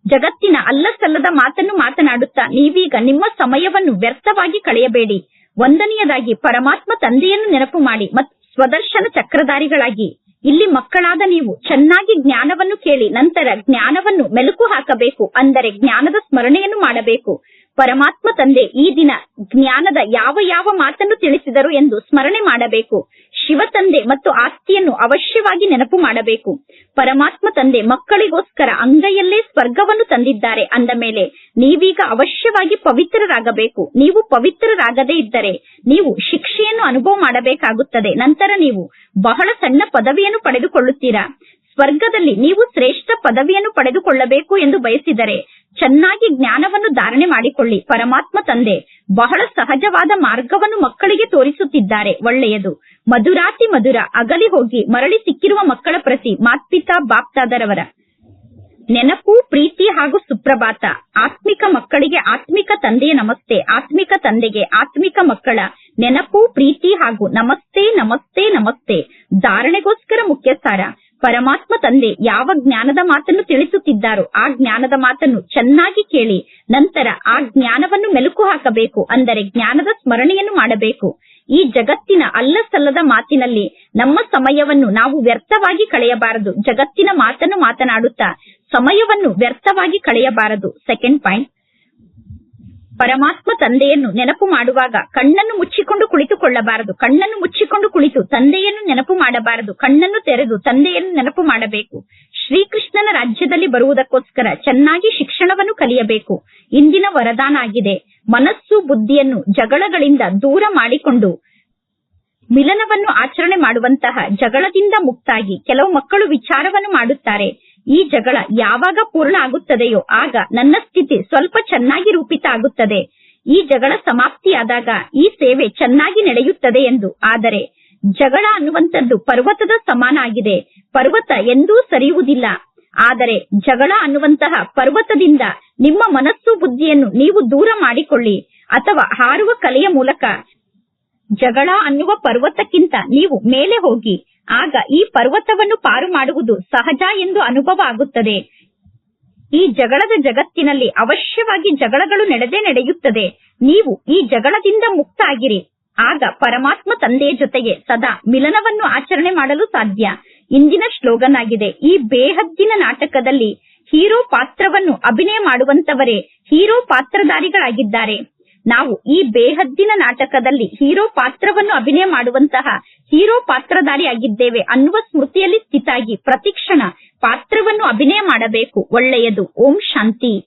ಜಗತ್ತಿನ ಅಲ್ಲ ಸಲ್ಲದ ಮಾತನ್ನು ಮಾತನಾಡುತ್ತಾ ನೀವೀಗ ನಿಮ್ಮ ಸಮಯವನ್ನು ವ್ಯರ್ಥವಾಗಿ ಕಳೆಯಬೇಡಿ. ಒಂದನೆಯದಾಗಿ ಪರಮಾತ್ಮ ತಂದೆಯನ್ನು ನೆನಪು ಮಾಡಿ ಮತ್ತು ಸ್ವದರ್ಶನ ಚಕ್ರಧಾರಿಗಳಾಗಿ. ಇಲ್ಲಿ ಮಕ್ಕಳಾದ ನೀವು ಚೆನ್ನಾಗಿ ಜ್ಞಾನವನ್ನು ಕೇಳಿ ನಂತರ ಜ್ಞಾನವನ್ನು ಮೆಲುಕು ಹಾಕಬೇಕು ಅಂದರೆ ಜ್ಞಾನದ ಸ್ಮರಣೆಯನ್ನು ಮಾಡಬೇಕು. ಪರಮಾತ್ಮ ತಂದೆ ಈ ದಿನ ಜ್ಞಾನದ ಯಾವ ಯಾವ ಮಾತನ್ನು ತಿಳಿಸಿದರು ಎಂದು ಸ್ಮರಣೆ ಮಾಡಬೇಕು. ಶಿವ ತಂದೆ ಮತ್ತು ಆಸ್ತಿಯನ್ನು ಅವಶ್ಯವಾಗಿ ನೆನಪು ಮಾಡಬೇಕು. ಪರಮಾತ್ಮ ತಂದೆ ಮಕ್ಕಳಿಗೋಸ್ಕರ ಅಂಗೈಯಲ್ಲೇ ಸ್ವರ್ಗವನ್ನು ತಂದಿದ್ದಾರೆ ಅಂದ ಮೇಲೆ ನೀವೀಗ ಅವಶ್ಯವಾಗಿ ಪವಿತ್ರರಾಗಬೇಕು. ನೀವು ಪವಿತ್ರರಾಗದೇ ಇದ್ದರೆ ನೀವು ಶಿಕ್ಷೆಯನ್ನು ಅನುಭವ ಮಾಡಬೇಕಾಗುತ್ತದೆ. ನಂತರ ನೀವು ಬಹಳ ಸಣ್ಣ ಪದವಿಯನ್ನು ಪಡೆದುಕೊಳ್ಳುತ್ತೀರಾ? ಸ್ವರ್ಗದಲ್ಲಿ ನೀವು ಶ್ರೇಷ್ಠ ಪದವಿಯನ್ನು ಪಡೆದುಕೊಳ್ಳಬೇಕು ಎಂದು ಬಯಸಿದರೆ ಚೆನ್ನಾಗಿ ಜ್ಞಾನವನ್ನು ಧಾರಣೆ ಮಾಡಿಕೊಳ್ಳಿ. ಪರಮಾತ್ಮ ತಂದೆ, ಬಹಳ ಸಹಜವಾದ ಮಾರ್ಗವನ್ನು ಮಕ್ಕಳಿಗೆ ತೋರಿಸುತ್ತಿದ್ದಾರೆ. ಒಳ್ಳೆಯದು. ಮಧುರಾತಿ ಮಧುರ, ಅಗಲಿ ಹೋಗಿ, ಮರಳಿ ಸಿಕ್ಕಿರುವ ಮಕ್ಕಳ ಪ್ರತಿ ಮಾತ್ಪಿತಾ, ಬಾಪ್ತಾದರವರ. ನೆನಪು, ಪ್ರೀತಿ ಹಾಗೂ ಸುಪ್ರಭಾತ. ಆತ್ಮಿಕ ಮಕ್ಕಳಿಗೆ ಆತ್ಮಿಕ ತಂದೆಯ ನಮಸ್ತೆ. ಆತ್ಮಿಕ ತಂದೆಗೆ ಆತ್ಮಿಕ ಮಕ್ಕಳ ನೆನಪು, ಪ್ರೀತಿ ಹಾಗೂ ನಮಸ್ತೆ ನಮಸ್ತೆ ನಮಸ್ತೆ. ಧಾರಣೆಗೋಸ್ಕರ ಮುಖ್ಯ ಪರಮಾತ್ಮ ತಂದೆ ಯಾವ ಜ್ಞಾನದ ಮಾತನ್ನು ತಿಳಿಸುತ್ತಿದ್ದಾರೋ ಆ ಜ್ಞಾನದ ಮಾತನ್ನು ಚೆನ್ನಾಗಿ ಕೇಳಿ, ನಂತರ ಆ ಜ್ಞಾನವನ್ನು ಮೆಲುಕು ಹಾಕಬೇಕು, ಅಂದರೆ ಜ್ಞಾನದ ಸ್ಮರಣೆಯನ್ನು ಮಾಡಬೇಕು. ಈ ಜಗತ್ತಿನ ಅಲ್ಲ ಸಲ್ಲದ ಮಾತಿನಲ್ಲಿ ನಮ್ಮ ಸಮಯವನ್ನು ನಾವು ವ್ಯರ್ಥವಾಗಿ ಕಳೆಯಬಾರದು. ಜಗತ್ತಿನ ಮಾತನ್ನು ಮಾತನಾಡುತ್ತಾ ಸಮಯವನ್ನು ವ್ಯರ್ಥವಾಗಿ ಕಳೆಯಬಾರದು. ಸೆಕೆಂಡ್ ಪಾಯಿಂಟ್ ಪರಮಾತ್ಮ ತಂದೆಯನ್ನು ನೆನಪು ಮಾಡುವಾಗ ಕಣ್ಣನ್ನು ಮುಚ್ಚಿಕೊಂಡು ಕುಳಿತುಕೊಳ್ಳಬಾರದು. ಕಣ್ಣನ್ನು ಮುಚ್ಚಿಕೊಂಡು ಕುಳಿತು ತಂದೆಯನ್ನು ನೆನಪು ಮಾಡಬಾರದು. ಕಣ್ಣನ್ನು ತೆರೆದು ತಂದೆಯನ್ನು ನೆನಪು ಮಾಡಬೇಕು. ಶ್ರೀಕೃಷ್ಣನ ರಾಜ್ಯದಲ್ಲಿ ಬರುವುದಕ್ಕೋಸ್ಕರ ಚೆನ್ನಾಗಿ ಶಿಕ್ಷಣವನ್ನು ಕಲಿಯಬೇಕು. ಇಂದಿನ ವರದಾನ ಆಗಿದೆ. ಮನಸ್ಸು ಬುದ್ಧಿಯನ್ನು ಜಗಳಗಳಿಂದ ದೂರ ಮಾಡಿಕೊಂಡು ಮಿಲನವನ್ನು ಆಚರಣೆ ಮಾಡುವಂತಹ ಜಗಳದಿಂದ ಮುಕ್ತಾಗಿ ಕೆಲವು ಮಕ್ಕಳು ವಿಚಾರವನ್ನು ಮಾಡುತ್ತಾರೆ. ಈ ಜಗಳ ಯಾವಾಗ ಪೂರ್ಣ ಆಗುತ್ತದೆಯೋ ಆಗ ನನ್ನ ಸ್ಥಿತಿ ಸ್ವಲ್ಪ ಚೆನ್ನಾಗಿ ರೂಪಿತ ಆಗುತ್ತದೆ. ಈ ಜಗಳ ಸಮಾಪ್ತಿಯಾದಾಗ ಈ ಸೇವೆ ಚೆನ್ನಾಗಿ ನಡೆಯುತ್ತದೆ ಎಂದು. ಆದರೆ ಜಗಳ ಅನ್ನುವಂಥದ್ದು ಪರ್ವತದ ಸಮಾನ ಆಗಿದೆ. ಪರ್ವತ ಎಂದೂ ಸರಿಯುವುದಿಲ್ಲ. ಆದರೆ ಜಗಳ ಅನ್ನುವಂತಹ ಪರ್ವತದಿಂದ ನಿಮ್ಮ ಮನಸ್ಸು ಬುದ್ಧಿಯನ್ನು ನೀವು ದೂರ ಮಾಡಿಕೊಳ್ಳಿ ಅಥವಾ ಹಾರುವ ಕಲೆಯ ಮೂಲಕ ಜಗಳ ಅನ್ನುವ ಪರ್ವತಕ್ಕಿಂತ ನೀವು ಮೇಲೆ ಹೋಗಿ, ಆಗ ಈ ಪರ್ವತವನ್ನು ಪಾರು ಮಾಡುವುದು ಸಹಜ ಎಂದು ಅನುಭವ ಆಗುತ್ತದೆ. ಈ ಜಗಳದ ಜಗತ್ತಿನಲ್ಲಿ ಅವಶ್ಯವಾಗಿ ಜಗಳಗಳು ನಡೆದೇ ನಡೆಯುತ್ತದೆ. ನೀವು ಈ ಜಗಳದಿಂದ ಮುಕ್ತ ಆಗಿರಿ ಆಗ ಪರಮಾತ್ಮ ತಂದೆಯ ಜೊತೆಗೆ ಸದಾ ಮಿಲನವನ್ನು ಆಚರಣೆ ಮಾಡಲು ಸಾಧ್ಯ. ಇಂದಿನ ಶ್ಲೋಗನ್ ಆಗಿದೆ ಈ ಬೇಹದ್ದಿನ ನಾಟಕದಲ್ಲಿ ಹೀರೋ ಪಾತ್ರವನ್ನು ಅಭಿನಯ ಮಾಡುವಂತವರೇ ಹೀರೋ ಪಾತ್ರಧಾರಿಗಳಾಗಿದ್ದಾರೆ. ನಾವು ಈ ಬೇಹದ್ದಿನ ನಾಟಕದಲ್ಲಿ ಹೀರೋ ಪಾತ್ರವನ್ನು ಅಭಿನಯ ಮಾಡುವಂತಹ ಹೀರೋ ಪಾತ್ರಧಾರಿ ಆಗಿದ್ದೇವೆ ಅನ್ನುವ ಸ್ಮೃತಿಯಲ್ಲಿ ಸ್ಥಿತಾಗಿ ಪ್ರತಿಕ್ಷಣ ಪಾತ್ರವನ್ನು ಅಭಿನಯ ಮಾಡಬೇಕು. ಒಳ್ಳೆಯದು. ಓಂ ಶಾಂತಿ.